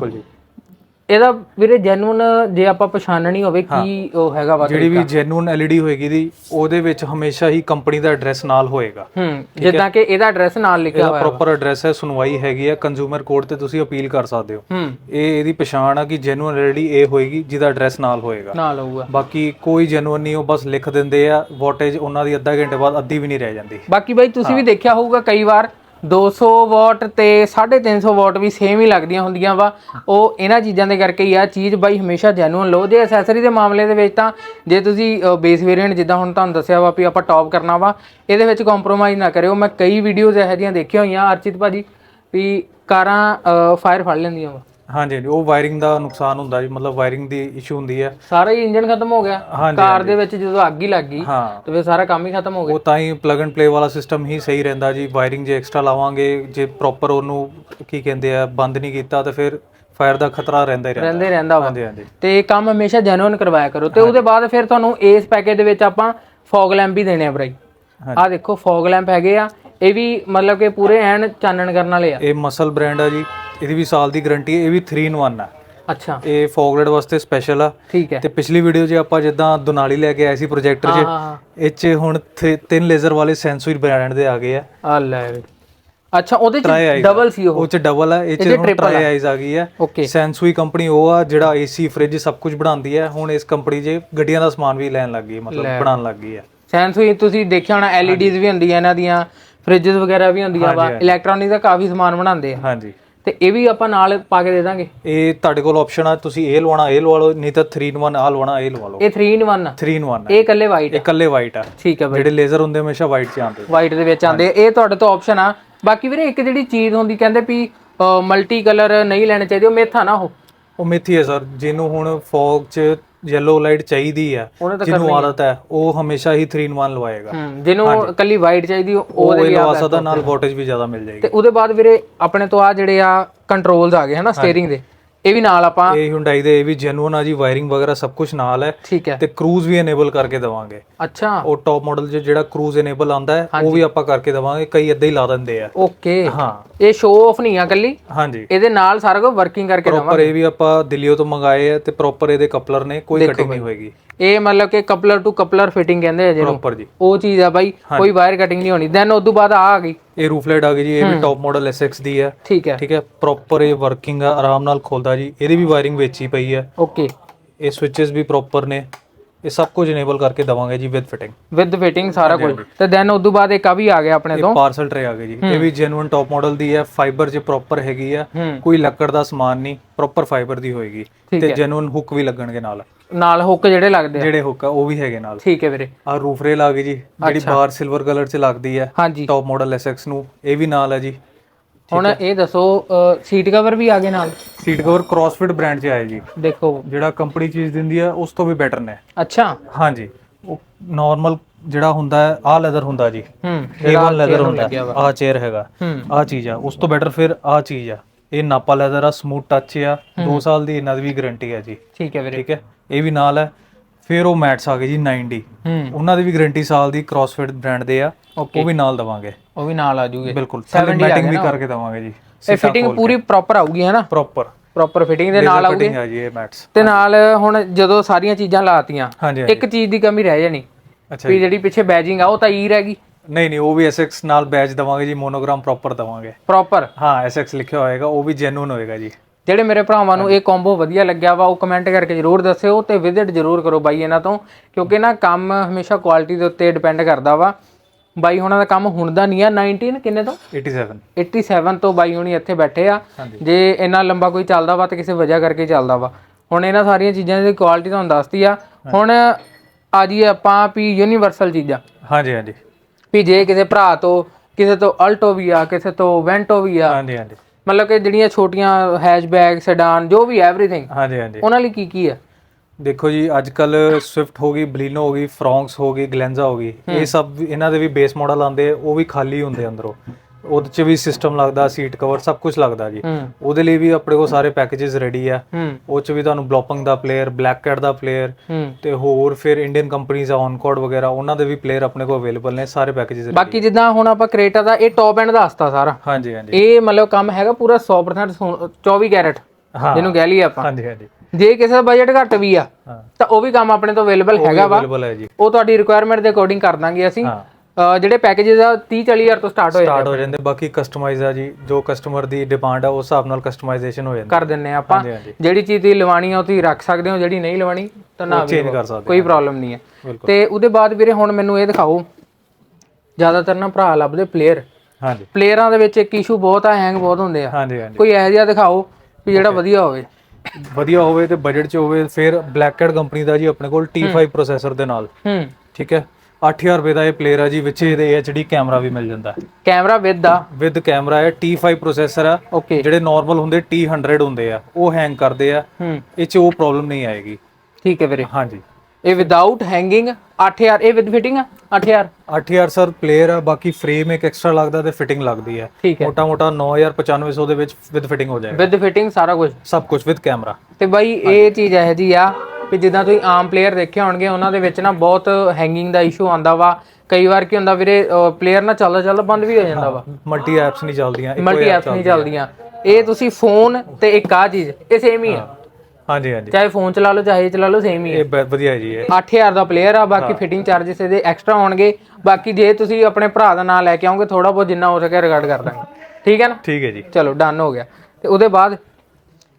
ਇਹਦਾ ਵੀਰੇ ਜੈਨੂਇਨ ਜੇ ਆਪਾਂ ਪਛਾਣਨੀ ਹੋਵੇ ਕੀ ਉਹ ਹੈਗਾ ਵਾ ਜਿਹੜੀ ਵੀ ਜੈਨੂਅਨ LED ਹੋਏਗੀ ਦੀ ਉਹਦੇ ਵਿੱਚ ਹਮੇਸ਼ਾ ਹੀ ਕੰਪਨੀ ਦਾ ਐਡਰੈਸ ਨਾਲ ਹੋਏਗਾ। ਹੂੰ ਜਿੱਦਾਂ ਕਿ ਇਹਦਾ ਐਡਰੈਸ ਨਾਲ ਲਿਖਿਆ ਹੋਇਆ ਪ੍ਰੋਪਰ ਐਡਰੈਸ ਹੈ ਸੁਣਵਾਈ ਹੈਗੀ ਹੈ ਕੰਜ਼ਿਊਮਰ ਕੋਰਟ ਤੇ ਤੁਸੀਂ ਅਪੀਲ ਕਰ ਸਕਦੇ ਹੋ। ਹੂੰ। ਇਹ ਇਹਦੀ ਪਛਾਣ ਆ ਕਿ ਜੈਨੂਅਨ LED ਇਹ ਹੋਏਗੀ ਜਿਹਦਾ ਐਡਰੈਸ ਨਾਲ ਹੋਏਗਾ। ਨਾਲ ਹੋਊਗਾ। ਬਾਕੀ ਕੋਈ ਜੈਨੂਅਨ ਨਹੀਂ ਉਹ ਬਸ ਲਿਖ ਦਿੰਦੇ ਆ ਵਾਟੇਜ ਉਹਨਾਂ ਦੀ ਅੱਧਾ ਘੰਟੇ ਬਾਅਦ ਅੱਧੀ ਵੀ ਨਹੀਂ ਰਹਿ ਜਾਂਦੀ। ਬਾਕੀ ਬਾਈ ਤੁਸੀਂ ਵੀ ਦੇਖਿਆ ਹੋਊਗਾ ਕਈ ਵਾਰ 200 ਵਾਟ ਤੇ 350 ਵਾਟ ਵੀ ਸੇਮ ਹੀ ਲੱਗਦੀਆਂ ਹੁੰਦੀਆਂ ਵਾ। ਉਹ ਇਹਨਾਂ ਚੀਜ਼ਾਂ ਦੇ ਕਰਕੇ ਹੀ ਆ, ਚੀਜ਼ ਬਾਈ ਹਮੇਸ਼ਾ ਜੈਨੂਅਨ ਲਓ। ਜੇ ਐਸੈਸਰੀ ਦੇ ਮਾਮਲੇ ਦੇ ਵਿੱਚ ਤਾਂ ਜੇ ਤੁਸੀਂ ਬੇਸ ਵੇਰੀਐਂਟ ਜਿੱਦਾਂ ਹੁਣ ਤੁਹਾਨੂੰ ਦੱਸਿਆ ਵਾ ਵੀ ਆਪਾਂ ਟੌਪ ਕਰਨਾ ਵਾ, ਇਹਦੇ ਵਿੱਚ ਕੰਪਰੋਮਾਈਜ਼ ਨਾ ਕਰਿਓ। ਮੈਂ ਕਈ ਵੀਡੀਓਜ਼ ਇਹੋ ਜਿਹੀਆਂ ਦੇਖੀਆਂ ਹੋਈਆਂ, ਅਰਚਿਤ ਭਾਜੀ, ਵੀ ਕਾਰਾਂ ਫਾਇਰ ਫੜ ਲੈਂਦੀਆਂ ਵਾ। ਹਾਂਜੀ ਹਾਂਜੀ, ਉਹ ਵਾਇਰਿੰਗ ਦਾ ਨੁਕਸਾਨ ਹੁੰਦਾ ਜੀ ਮਤਲਬ ਵਾਇਰਿੰਗ ਦੀ ਇਸ਼ੂ ਹੁੰਦੀ ਹੈ ਸਾਰਾ ਹੀ ਇੰਜਨ ਖਤਮ ਹੋ ਗਿਆ। ਹਾਂਜੀ, ਕਾਰ ਦੇ ਵਿੱਚ ਜਦੋਂ ਅੱਗ ਹੀ ਲੱਗ ਗਈ ਹਾਂ। ਤੇ ਫਿਰ ਸਾਰਾ ਕੰਮ ਹੀ ਖਤਮ ਹੋ ਗਿਆ। ਉਹ ਤਾਂ ਹੀ ਪਲਗ ਐਂਡ ਪਲੇ ਵਾਲਾ ਸਿਸਟਮ ਹੀ ਸਹੀ ਰਹਿੰਦਾ ਜੀ। ਵਾਇਰਿੰਗ ਜੇ ਐਕਸਟਰਾ ਲਾਵਾਂਗੇ ਜੇ ਪ੍ਰੋਪਰ ਉਹਨੂੰ ਕੀ ਕਹਿੰਦੇ ਆ ਬੰਦ ਨਹੀਂ ਕੀਤਾ ਤਾਂ ਫਿਰ ਫਾਇਰ ਦਾ ਖਤਰਾ ਰਹਿੰਦਾ ਹੀ ਰਹਿੰਦਾ। ਰਹਿੰਦੇ ਰਹਿੰਦਾ ਵਾ। ਹਾਂਜੀ ਹਾਂਜੀ। ਤੇ ਕੰਮ ਹਮੇਸ਼ਾ ਜੈਨੂਇਨ ਕਰਵਾਇਆ ਕਰੋ। ਤੇ ਉਹਦੇ ਬਾਅਦ ਫਿਰ ਤੁਹਾਨੂੰ ਇਸ ਪੈਕੇਜ ਦੇ ਵਿੱਚ ਆਪਾਂ ਫੌਗ ਲੈਂਪ ਵੀ ਦੇਣੇ ਆ ਬਰਾਈ ਆਹ ਦੇਖੋ ਫੌਗ ਲੈਂਪ ਹੈਗੇ ਆ। ਇਹ ਵੀ ਮਤਲਬ ਕਿ ਪੂਰੇ ਐਨ ਚਾਨਣ ਕਰਨ ਵਾਲੇ ਆ। ਇਹ ਮਸਲ ਬ੍ਰਾਂਡ ਆ ਜੀ। ਇਹਦੀ ਵੀ ਸਾਲ ਦੀ ਗਾਰੰਟੀ ਹੈ ਇਹ ਵੀ 3 ਇਨ 1 ਆ। ਅੱਛਾ। ਇਹ ਫੌਗਲੇਟ ਵਾਸਤੇ ਸਪੈਸ਼ਲ ਆ। ਠੀਕ ਹੈ। ਤੇ ਪਿਛਲੀ ਵੀਡੀਓ 'ਚ ਆਪਾਂ ਜਿੱਦਾਂ ਦੁਨਾਲੀ ਲੈ ਕੇ ਆਏ ਸੀ ਪ੍ਰੋਜੈਕਟਰ 'ਚ ਹਾਂ ਹਾਂ। ਇਹ 'ਚ ਹੁਣ ਤਿੰਨ ਲੇਜ਼ਰ ਵਾਲੇ ਸੈਂਸੂਰ ਬ੍ਰਾਂਡ ਦੇ ਆ ਗਏ ਆ। ਆ ਲੈ। ਅੱਛਾ ਉਹਦੇ ਚ ਡਬਲ ਸੀ ਉਹ? ਉਹ 'ਚ ਡਬਲ ਆ ਇਹ 'ਚ ਹੁਣ ਟਰਾਈ ਆਈਜ਼ ਆ ਗਈ ਆ। ਓਕੇ ਸੈਂਸੂਈ ਕੰਪਨੀ ਉਹ ਆ ਜਿਹੜਾ ਏਸੀ ਫ੍ਰਿਜ ਸਭ ਕੁਝ ਬਣਾਉਂਦੀ ਹੈ ਹੁਣ ਇਸ ਕੰਪਨੀ 'ਚ ਗੱਡੀਆਂ ਦਾ ਸਮਾਨ ਵੀ ਲੈਣ ਲੱਗ ਗਈ ਹੈ, ਮਤਲਬ ਬਣਾਉਣ ਲੱਗ ਗਈ ਹੈ ਸੈਂਸੂਈ ਤੁਸੀਂ ਦੇਖਿਆ ਹੋਣਾ ਐਲਈਡੀਜ਼ ਵੀ ਹੁੰਦੀਆਂ ਇਹਨਾਂ ਦੀਆਂ ਫ੍ਰਿਜਸ ਵਗੈਰਾ ਵੀ ਹੁੰਦੀਆਂ ਵਾ। ਇਲੈਕਟ੍ਰੋਨਿਕ ਦਾ ਕਾਫੀ ਸਮਾਨ ਬਣਾਉਂਦੇ ਆ। ਹਾਂਜੀ। ਤੇ ਇਹ ਵੀ ਆਪਾਂ ਨਾਲ ਪਾ ਕੇ ਦੇ ਦਾਂਗੇ। ਇਹ ਤੁਹਾਡੇ ਕੋਲ ਆਪਸ਼ਨ ਆ ਤੁਸੀਂ ਇਹ ਲਵਾਉਣਾ ਇਹ ਲਵਾ ਲਓ ਨਹੀਂ ਤਾਂ 3 ਇਨ 1 ਆ ਲਵਾਉਣਾ ਇਹ ਲਵਾ ਲਓ। ਇਹ 3 ਇਨ 1 3 ਇਨ 1 ਇਹ ਇਕੱਲੇ ਵਾਈਟ ਇਹ ਇਕੱਲੇ ਵਾਈਟ ਆ। ਠੀਕ ਹੈ ਬਾਈ। ਜਿਹੜੇ ਲੇਜ਼ਰ ਹੁੰਦੇ ਹਮੇਸ਼ਾ ਵਾਈਟ 'ਚ ਆਉਂਦੇ ਵਾਈਟ ਦੇ ਵਿੱਚ ਆਉਂਦੇ ਇਹ ਤੁਹਾਡੇ ਤੋਂ ਆਪਸ਼ਨ ਆ। ਬਾਕੀ ਵੀਰੇ ਇੱਕ ਜਿਹੜੀ ਚੀਜ਼ ਹੁੰਦੀ ਕਹਿੰਦੇ ਵੀ ਮਲਟੀ ਕਲਰ ਨਹੀਂ ਲੈਣੇ ਚਾਹੀਦੇ ਉਹ ਮੇਥਾ ਨਾ ਉਹ। ਉਹ ਮੇਥੀ ਹੈ ਸਰ ਜਿਹਨੂੰ ਹੁਣ ਫੌਗ 'ਚ ਯੈਲੋ ਲਾਈਟ ਚਾਹੀਦੀ ਆ ਉਹਨੇ ਤਾਂ ਜਿਹਨੂੰ ਆਦਤ ਹੈ ਉਹ ਹਮੇਸ਼ਾ ਹੀ 3 ਇਨ 1 ਲਵਾਏਗਾ। ਜਿਹਨੂੰ ਇਕੱਲੀ ਵਾਈਟ ਚਾਹੀਦੀ ਉਹ- ਇਹ ਲਵਾ ਸਕਦਾ ਨਾਲ ਵਾਟੇਜ ਵੀ ਜ਼ਿਆਦਾ ਮਿਲ ਜਾਏਗੀ। ਤੇ ਉਹਦੇ ਬਾਅਦ ਵੀਰੇ ਆਪਣੇ ਤੋਂ ਆ ਜਿਹੜੇ ਆ ਕੰਟਰੋਲਸ ਆ ਗਏ ਹਨਾ ਸਟੀਅਰਿੰਗ ਦੇ। ਇਹ ਵੀ ਨਾਲ ਆਪਾਂ ਇਹ ਹੁੰਡਾਈ ਦੇ ਇਹ ਵੀ ਜੈਨੂਨ ਆ ਜੀ ਵਾਇਰਿੰਗ ਵਗੈਰਾ ਸਭ ਕੁਝ ਨਾਲ ਹੈ। ਠੀਕ ਹੈ। ਤੇ ਕਰੂਜ਼ ਵੀ ਇਨੇਬਲ ਕਰਕੇ ਦਵਾਂਗੇ। ਅੱਛਾ। ਉਹ ਟੌਪ ਮਾਡਲ 'ਚ ਜਿਹੜਾ ਕਰੂਜ਼ ਇਨੇਬਲ ਆਂਦਾ ਹੈ ਉਹ ਵੀ ਆਪਾਂ ਕਰਕੇ ਦਵਾਂਗੇ ਕਈ ਏਦਾਂ ਹੀ ਲਾ ਦਿੰਦੇ ਆ। ਓਕੇ ਹਾਂ। ਇਹ ਸ਼ੋ ਆਫ ਨਹੀਂ ਆ ਕੱਲੀ ਹਾਂਜੀ। ਇਹਦੇ ਨਾਲ ਸਾਰਾ ਕੁਝ ਵਰਕਿੰਗ ਕਰਕੇ ਦਵਾਂ ਪ੍ਰੋਪਰ ਇਹ ਵੀ ਆਪਾਂ ਦਿੱਲੀੋਂ ਤੋਂ ਮੰਗਾਏ ਆ ਤੇ ਪ੍ਰੋਪਰ ਇਹਦੇ ਕਪਲਰ ਨੇ ਕੋਈ ਕਟਿੰਗ ਨਹੀਂ ਹੋਏਗੀ। ਇਹ ਮਤਲਬ ਕਿ ਕਪਲਰ ਟੂ ਕਪਲਰ ਫਿਟਿੰਗ ਕਹਿੰਦੇ ਆ ਜਿਹਨੂੰ। ਪ੍ਰੋਪਰ ਜੀ। ਉਹ ਚੀਜ਼ ਆ ਬਾਈ ਕੋਈ ਵਾਇਰ ਕਟਿੰਗ ਨਹੀਂ ਹੋਣੀ। ਦੈਨ ਉਸ ਤੋਂ ਬਾਅਦ ਆ ਆ ਗਈ। ਇਹ ਰੂਫਲੈਟ ਆ ਗਈ ਜੀ ਇਹ ਵੀ ਟੌਪ ਮਾਡਲ SX ਦੀ ਹੈ। ਠੀਕ ਹੈ। ਠੀਕ ਹੈ ਪ੍ਰੋਪਰ ਇਹ ਵਰਕਿੰਗ ਆ ਆਰਾਮ ਨਾਲ ਖੁੱਲਦਾ ਜੀ। ਇਹਦੀ ਵੀ ਵਾਇਰਿੰਗ ਵਿੱਚ ਹੀ ਪਈ ਹੈ। ਓਕੇ ਇਹ ਸਵਿਚਸ ਵੀ ਪ੍ਰੋਪਰ ਨੇ। ਇਹ ਸਭ ਕੁਝ ਇਨੇਬਲ ਕਰਕੇ ਦਵਾਂਗੇ ਜੀ ਵਿਦ ਫਿਟਿੰਗ ਵਿਦ ਫਿਟਿੰਗ ਸਾਰਾ ਕੁਝ। ਤੇ ਦੈਨ ਉਸ ਤੋਂ ਬਾਅਦ ਇੱਕ ਆ ਵੀ ਆ ਗਿਆ ਆਪਣੇ ਤੋਂ। ਪਾਰਸਲ ਟਰੇ ਆ ਗਏ ਜੀ। ਇਹ ਵੀ ਜੈਨੂਇਨ ਟੌਪ ਮਾਡਲ ਦੀ ਹੈ। ਫਾਈਬਰ 'ਚ ਪ੍ਰੋਪਰ ਹੈਗੀ ਆ ਹੂੰ। ਕੋਈ ਲੱਕੜ ਦਾ ਸਮਾਨ ਨਹੀਂ ਪ੍ਰੋਪਰ ਫਾਈਬਰ ਦੀ ਹੋਏਗੀ। ਤੇ ਜੈਨੂਇਨ ਹੁੱਕ ਵੀ ਲੱਗਣਗੇ ਨਾਲ। ਨਾਲ ਹੁੱਕ ਜਿਹੜੇ ਲੱਗਦੇ ਆ। ਜਿਹੜੇ ਹੁੱਕ ਆ ਉਹ ਵੀ ਹੈਗੇ ਨਾਲ। ਠੀਕ ਹੈ ਵੀਰੇ। ਆ ਰੂਫ ਰੇਲ ਆ ਗਈ ਜੀ ਜਿਹੜੀ ਬਾਹਰ ਸਿਲਵਰ ਕਲਰ 'ਚ ਲੱਗਦੀ ਹੈ ਹਾਂਜੀ। ਟੌਪ ਮਾਡਲ SX ਨੂੰ ਇਹ ਵੀ ਨਾਲ ਹੈ ਜੀ। ਹੁਣ ਇਹ ਦੱਸੋ ਸੀਟ ਕਵਰ ਵੀ ਆ ਗਏ ਨਾਲ? ਸੀਟ ਕਵਰ ਕ੍ਰੋਸਫਿਟ ਬ੍ਰਾਂਡ 'ਚ ਆਇਆ ਜੀ। ਦੇਖੋ। ਜਿਹੜਾ ਕੰਪਨੀ ਚੀਜ਼ ਦਿੰਦੀ ਹੈ ਉਸ ਤੋਂ ਵੀ ਬੈਟਰ ਨੇ। ਅੱਛਾ। ਹਾਂਜੀ। ਉਹ ਨਾਰਮਲ ਜਿਹੜਾ ਹੁੰਦਾ ਹੈ ਆ ਲੈਦਰ ਹੁੰਦਾ ਜੀ। ਹੂੰ। ਇਹ ਵਾਲਾ ਲੈਦਰ ਹੁੰਦਾ। ਆ ਚੇਅਰ ਹੈਗਾ। ਆ ਚੀਜ਼ ਆ। ਉਸ ਤੋਂ ਬੈਟਰ ਫਿਰ ਆ ਚੀਜ਼ ਆ। ਇਹ ਨਾਪਾ ਲੈਦਰ ਆ ਸਮੂਥ ਟੱਚ ਆ 2 ਸਾਲ ਦੀ ਇਹਨਾਂ ਦੀ ਵੀ ਗਾਰੰਟੀ ਹੈ ਜੀ। ਠੀਕ ਹੈ ਵੀਰੇ। ਠੀਕ ਹੈ? ਇਹ ਵੀ ਨਾਲ ਹੈ। ਫਿਰ ਉਹ ਮੈਟਸ ਆ ਗਏ ਜੀ 90 ਹੂੰ। ਉਹਨਾਂ ਦੀ ਵੀ ਗਾਰੰਟੀ ਸਾਲ ਦੀ ਕ੍ਰੋਸਫਿਟ ਬ੍ਰਾਂਡ ਦੇ ਆ। ਉਹ ਵੀ ਨਾਲ ਦਵਾਂਗੇ। ਉਹ ਵੀ ਨਾਲ ਆ ਜੂਗੇ। ਬਿਲਕੁਲ। ਥੱਲੇ ਮੈਟਿੰਗ ਵੀ ਕਰਕੇ ਦਵਾਂਗੇ ਜੀ। ਇਹ ਫਿਟਿੰਗ ਪੂਰੀ ਪ੍ਰੋਪਰ ਆਊਗੀ ਹੈ ਨਾ? ਪ੍ਰੋਪਰ ਪ੍ਰੋਪਰ ਫਿਟਿੰਗ ਦੇ ਨਾਲ ਆਊਗੀ। ਆ ਜੀ ਇਹ ਮੈਟਸ ਤੇ ਨਾਲ ਹੁਣ ਜਦੋਂ ਸਾਰੀਆਂ ਚੀਜ਼ਾਂ ਲਾਤੀਆਂ ਇੱਕ ਚੀਜ਼ ਦੀ ਕਮੀ ਰਹਿ ਜਾਣੀ। ਅੱਛਾ ਵੀ ਜਿਹੜੀ ਪਿੱਛੇ ਬੈਜਿੰਗ ਆ ਉਹ ਤਾਂ ਈ ਰਹਿ ਗਈ। ਨਹੀਂ ਨਹੀਂ ਉਹ ਵੀ SX ਨਾਲ ਬੈਚ ਦਵਾਂਗੇ ਜੀ ਮੋਨੋਗ੍ਰਾਮ ਪ੍ਰੋਪਰ ਦਵਾਂਗੇ। ਪ੍ਰੋਪਰ ਹਾਂ SX ਲਿਖਿਆ ਹੋਏਗਾ ਉਹ ਵੀ ਜੈਨੂਨ ਹੋਏਗਾ ਜੀ। ਜਿਹੜੇ ਮੇਰੇ ਭਰਾਵਾਂ ਨੂੰ ਇਹ ਕੰਬੋ ਵਧੀਆ ਲੱਗਿਆ ਵਾ ਉਹ ਕਮੈਂਟ ਕਰਕੇ ਜਰੂਰ ਦੱਸਿਓ ਤੇ ਵਿਜ਼ਿਟ ਜਰੂਰ ਕਰੋ ਬਾਈ ਇਹਨਾਂ ਤੋਂ ਕਿਉਂਕਿ ਨਾ ਕੰਮ ਹਮੇਸ਼ਾ ਕੁਆਲਿਟੀ ਦੇ ਉੱਤੇ ਡਿਪੈਂਡ ਕਰਦਾ ਵਾ। ਬਾਈ ਹੁਣਾਂ ਦਾ ਕੰਮ ਹੁਣ ਦਾ ਨਹੀਂ ਆ 19 ਕਿੰਨੇ ਤੋਂ? 87 87 ਤੋਂ ਬਾਈ ਹੁਣੀ ਇੱਥੇ ਬੈਠੇ ਆ। ਜੇ ਇੰਨਾ ਲੰਬਾ ਕੋਈ ਚੱਲਦਾ ਵਾ ਤੇ ਕਿਸੇ ਵਜ੍ਹਾ ਕਰਕੇ ਚੱਲਦਾ ਵਾ। ਹੁਣ ਇਹਨਾਂ ਸਾਰੀਆਂ ਚੀਜ਼ਾਂ ਦੀ ਕੁਆਲਿਟੀ ਤੁਹਾਨੂੰ ਦੱਸਦੀ ਆ। ਹੁਣ ਆ ਜੀ ਆਪਾਂ ਵੀ ਯੂਨੀਵਰਸਲ ਚੀਜ਼ਾਂ। ਹਾਂਜੀ ਹਾਂਜੀ। ਵੀ ਜੇ ਕਿਸੇ ਭਰਾ ਤੋਂ ਕਿਸੇ ਤੋਂ ਅਲਟੋ ਵੀ ਆ ਕਿਸੇ ਤੋਂ ਵੈਂਟੋ ਵੀ ਆ ਹਾਂਜੀ ਹਾਂਜੀ। ਮਤਲਬ ਕਿ ਜਿਹੜੀਆਂ ਛੋਟੀਆਂ ਹੈਚਬੈਗ ਸੈਡਾਨ ਜੋ ਵੀ ਐਵਰੀਥਿੰਗ ਹਾਂਜੀ ਹਾਂਜੀ। ਉਹਨਾਂ ਲਈ ਕੀ ਕੀ ਆ? ਦੇਖੋ ਜੀ ਅੱਜ ਕੱਲ ਸਵਿਫਟ ਹੋ ਗਈ ਬਲੀਨੋ ਹੋ ਗਈ ਫਰੌਂਕਸ ਹੋ ਗਈ ਗਲੈਂਜ਼ਾ ਹੋ ਗਈ ਇਹ ਸਭ ਇਹਨਾਂ ਦੇ ਵੀ ਬੇਸ ਮਾਡਲ ਆਉਂਦੇ ਆ, ਉਹ ਵੀ ਖਾਲੀ ਹੁੰਦੇ ਅੰਦਰੋਂ। ਉਹਦੇ ਚ ਵੀ ਸਿਸਟਮ ਲੱਗਦਾ ਸੀਟ ਕਵਰ ਸਭ ਕੁਝ ਲੱਗਦਾ ਜੀ। ਉਹਦੇ ਲਈ ਵੀ ਆਪਣੇ ਕੋਲ ਸਾਰੇ ਪੈਕੇजेस ਰੈਡੀ ਆ। ਉਹ ਚ ਵੀ ਤੁਹਾਨੂੰ ਬਲੌਪਿੰਗ ਦਾ ਪਲੇਅਰ ਬਲੈਕ ਕੈਟ ਦਾ ਪਲੇਅਰ ਤੇ ਹੋਰ ਫਿਰ ਇੰਡੀਅਨ ਕੰਪਨੀਆਂ ਆ ਔਨਕੋਡ ਵਗੈਰਾ ਉਹਨਾਂ ਦੇ ਵੀ ਪਲੇਅਰ ਆਪਣੇ ਕੋਲ ਅਵੇਲੇਬਲ ਨੇ ਸਾਰੇ ਪੈਕੇजेस ਬਾਕੀ ਜਿੱਦਾਂ ਹੁਣ ਆਪਾਂ ਕ੍ਰੇਟਾ ਦਾ ਇਹ ਟੌਪ ਐਂਡ ਦਾ ਸਾਰਾ। ਹਾਂਜੀ ਹਾਂਜੀ। ਇਹ ਮਤਲਬ ਕੰਮ ਹੈਗਾ ਪੂਰਾ 100% 24 ਕੈਰਟ ਜਿਹਨੂੰ ਕਹਿ ਲਈ ਆਪਾਂ। ਹਾਂਜੀ ਹਾਂਜੀ। ਜੇ ਕਿਸੇ ਦਾ ਬਜਟ ਘੱਟ ਵੀ ਆ ਤਾਂ ਉਹ ਵੀ ਕੰਮ ਆਪਣੇ ਤੋਂ ਅਵੇਲੇਬਲ ਹੈਗਾ ਵਾ। ਉਹ ਤੁਹਾਡੀ ਰਿਕੁਆਇਰਮੈਂਟ ਦੇ ਅਕੋਰਡਿੰਗ ਕਰ ਦਾਂਗੇ ਅਸੀਂ। ਅਹ ਜਿਹੜੇ ਪੈਕੇजेस ਆ 30 40 ਹਜ਼ਾਰ ਤੋਂ ਸਟਾਰਟ ਹੋਏ ਸਟਾਰਟ ਹੋ ਜਾਂਦੇ ਬਾਕੀ ਕਸਟਮਾਈਜ਼ ਆ ਜੀ ਜੋ ਕਸਟਮਰ ਦੀ ਡਿਮਾਂਡ ਆ ਉਸ ਹਿਸਾਬ ਨਾਲ ਕਸਟਮਾਈਜ਼ੇਸ਼ਨ ਹੋ ਜਾਂਦੀ ਕਰ ਦਿੰਨੇ ਆ ਆਪਾਂ। ਹਾਂਜੀ ਹਾਂਜੀ। ਜਿਹੜੀ ਚੀਜ਼ ਤੁਸੀਂ ਲਵਾਣੀ ਆ ਉਹ ਤੁਸੀਂ ਰੱਖ ਸਕਦੇ ਹੋ ਜਿਹੜੀ ਨਹੀਂ ਲਵਾਣੀ ਤਾਂ ਨਾ ਵੀ ਚੇਂਜ ਲਵਾਓ। ਕਰ ਸਕਦੇ ਕੋਈ ਪ੍ਰੋਬਲਮ ਨਹੀਂ ਹੈ ਬਿਲਕੁਲ। ਤੇ ਉਹਦੇ ਬਾਅਦ ਵੀਰੇ ਹੁਣ ਮੈਨੂੰ ਇਹ ਦਿਖਾਓ ਜ਼ਿਆਦਾਤਰ ਨਾ ਭਰਾ ਲੱਭਦੇ ਪਲੇਅਰ ਹਾਂਜੀ। ਪਲੇਅਰਾਂ ਦੇ ਵਿੱਚ ਇੱਕ ਇਸ਼ੂ ਬਹੁਤ ਆ ਹੈਂਗ ਬਹੁਤ ਹੁੰਦੇ ਆ। ਹਾਂਜੀ ਹਾਂਜੀ। ਕੋਈ ਇਹੋ ਜਿਹਾ ਦਿਖਾਓ ਵੀ ਜਿਹੜਾ ਵਧੀਆ ਹੋਵੇ। ਵਧੀਆ ਹੋਵੇ ਤੇ ਬਜਟ 'ਚ ਹੋਵੇ ਫਿਰ ਬਲੈਕ ਕੈਟ ਕੰਪਨੀ ਦਾ ਜੀ ਆਪਣੇ ਕੋਲ T5 ਪ੍ਰੋਸੈਸਰ ਦੇ ਨਾਲ। ਹੂੰ। ਠੀਕ ਹੈ? 8000 ਰੁਪਏ ਦਾ ਇਹ ਪਲੇਅਰ ਆ ਜੀ ਵਿੱਚ ਇਹਦੇ HD ਕੈਮਰਾ ਵੀ ਮਿਲ ਜਾਂਦਾ। ਹੈ ਕੈਮਰਾ ਵਿਦ ਦਾ ਵਿਦ ਕੈਮਰਾ ਹੈ T5 ਪ੍ਰੋਸੈਸਰ ਆ। ਓਕੇ ਜਿਹੜੇ ਨਾਰਮਲ ਹੁੰਦੇ T100 ਹੁੰਦੇ ਆ ਉਹ ਹੈਂਗ ਕਰਦੇ ਆ। ਹੂੰ। ਇਹ 'ਚ ਉਹ ਪ੍ਰੋਬਲਮ ਨਹੀਂ ਆਏਗੀ। ਠੀਕ ਹੈ ਵੀਰੇ। ਹਾਂਜੀ। ਇਹ ਵਿਦਆਊਟ ਹੈਂਗਿੰਗ 8000 ਇਹ ਵਿਦ ਫਿਟਿੰਗ ਆ? 8000 8000 ਸਰ ਪਲੇਅਰ ਆ ਬਾਕੀ ਫਰੇਮ ਇੱਕ ਐਕਸਟਰਾ ਲੱਗਦਾ ਤੇ ਫਿਟਿੰਗ ਲੱਗਦੀ ਹੈ ਠੀਕ ਹੈ। ਮੋਟਾ ਮੋਟਾ 9950 ਦੇ ਵਿੱਚ ਵਿਦ ਫਿਟਿੰਗ ਹੋ ਜਾਏਗਾ। ਵਿਦ ਫਿਟਿੰਗ ਸਾਰਾ ਕੁਝ? ਸਭ ਕੁਝ ਵਿਦ ਕੈਮਰਾ ਤੇ ਬਾਈ ਇਹ ਚੀਜ਼ ਇਹੋ ਜੀ ਆ ਕਿ ਜਿੱਦਾਂ ਤੁਸੀਂ ਆਮ ਪਲੇਅਰ ਦੇਖੇ ਹੋਣਗੇ ਉਹਨਾਂ ਦੇ ਵਿੱਚ ਨਾ ਬਹੁਤ ਹੈਂਗਿੰਗ ਦਾ ਇਸ਼ੂ ਆਉਂਦਾ ਵਾ। ਕਈ ਵਾਰ ਕੀ ਹੁੰਦਾ ਵੀਰੇ ਪਲੇਅਰ ਨਾ ਚੱਲਦਾ ਚੱਲਦਾ ਬੰਦ ਵੀ ਹੋ ਜਾਂਦਾ ਵਾ। ਮਲਟੀ ਐਪਸ ਨਹੀਂ ਚੱਲਦੀਆਂ ਮਲਟੀ ਐਪਸ ਨਹੀਂ ਚੱਲਦੀਆਂ। ਇਹ ਤੁਸੀਂ ਫੋਨ ਤੇ ਇੱਕ ਆ ਚੀਜ਼ ਇਹ ਸੇਮ ਹੀ ਆ। ਹਾਂਜੀ ਹਾਂਜੀ। ਚਾਹੇ ਫੋਨ ਚਲਾ ਲਓ ਚਾਹੇ ਚਲਾ ਲਓ ਸੇਮ ਹੀ ਇਹ ਵਧੀਆ ਜੀ ਇਹ। 8000 ਦਾ ਪਲੇਅਰ ਆ ਬਾਕੀ ਫਿਟਿੰਗ ਚਾਰजेस ਇਹਦੇ ਐਕਸਟਰਾ ਹੋਣਗੇ। ਬਾਕੀ ਜੇ ਤੁਸੀਂ ਆਪਣੇ ਭਰਾ ਦਾ ਨਾਮ ਲੈ ਕੇ ਆਓਗੇ ਥੋੜਾ ਬਹੁਤ ਜਿੰਨਾ ਹੋ ਸਕੇ ਰਿਗਾਰਡ ਕਰ ਦਾਂਗੇ। ਠੀਕ ਹੈ ਨਾ? ਠੀਕ ਹੈ ਜੀ। ਚਲੋ ਡਨ ਹੋ ਗਿਆ। ਤੇ ਉਹਦੇ ਬਾਅਦ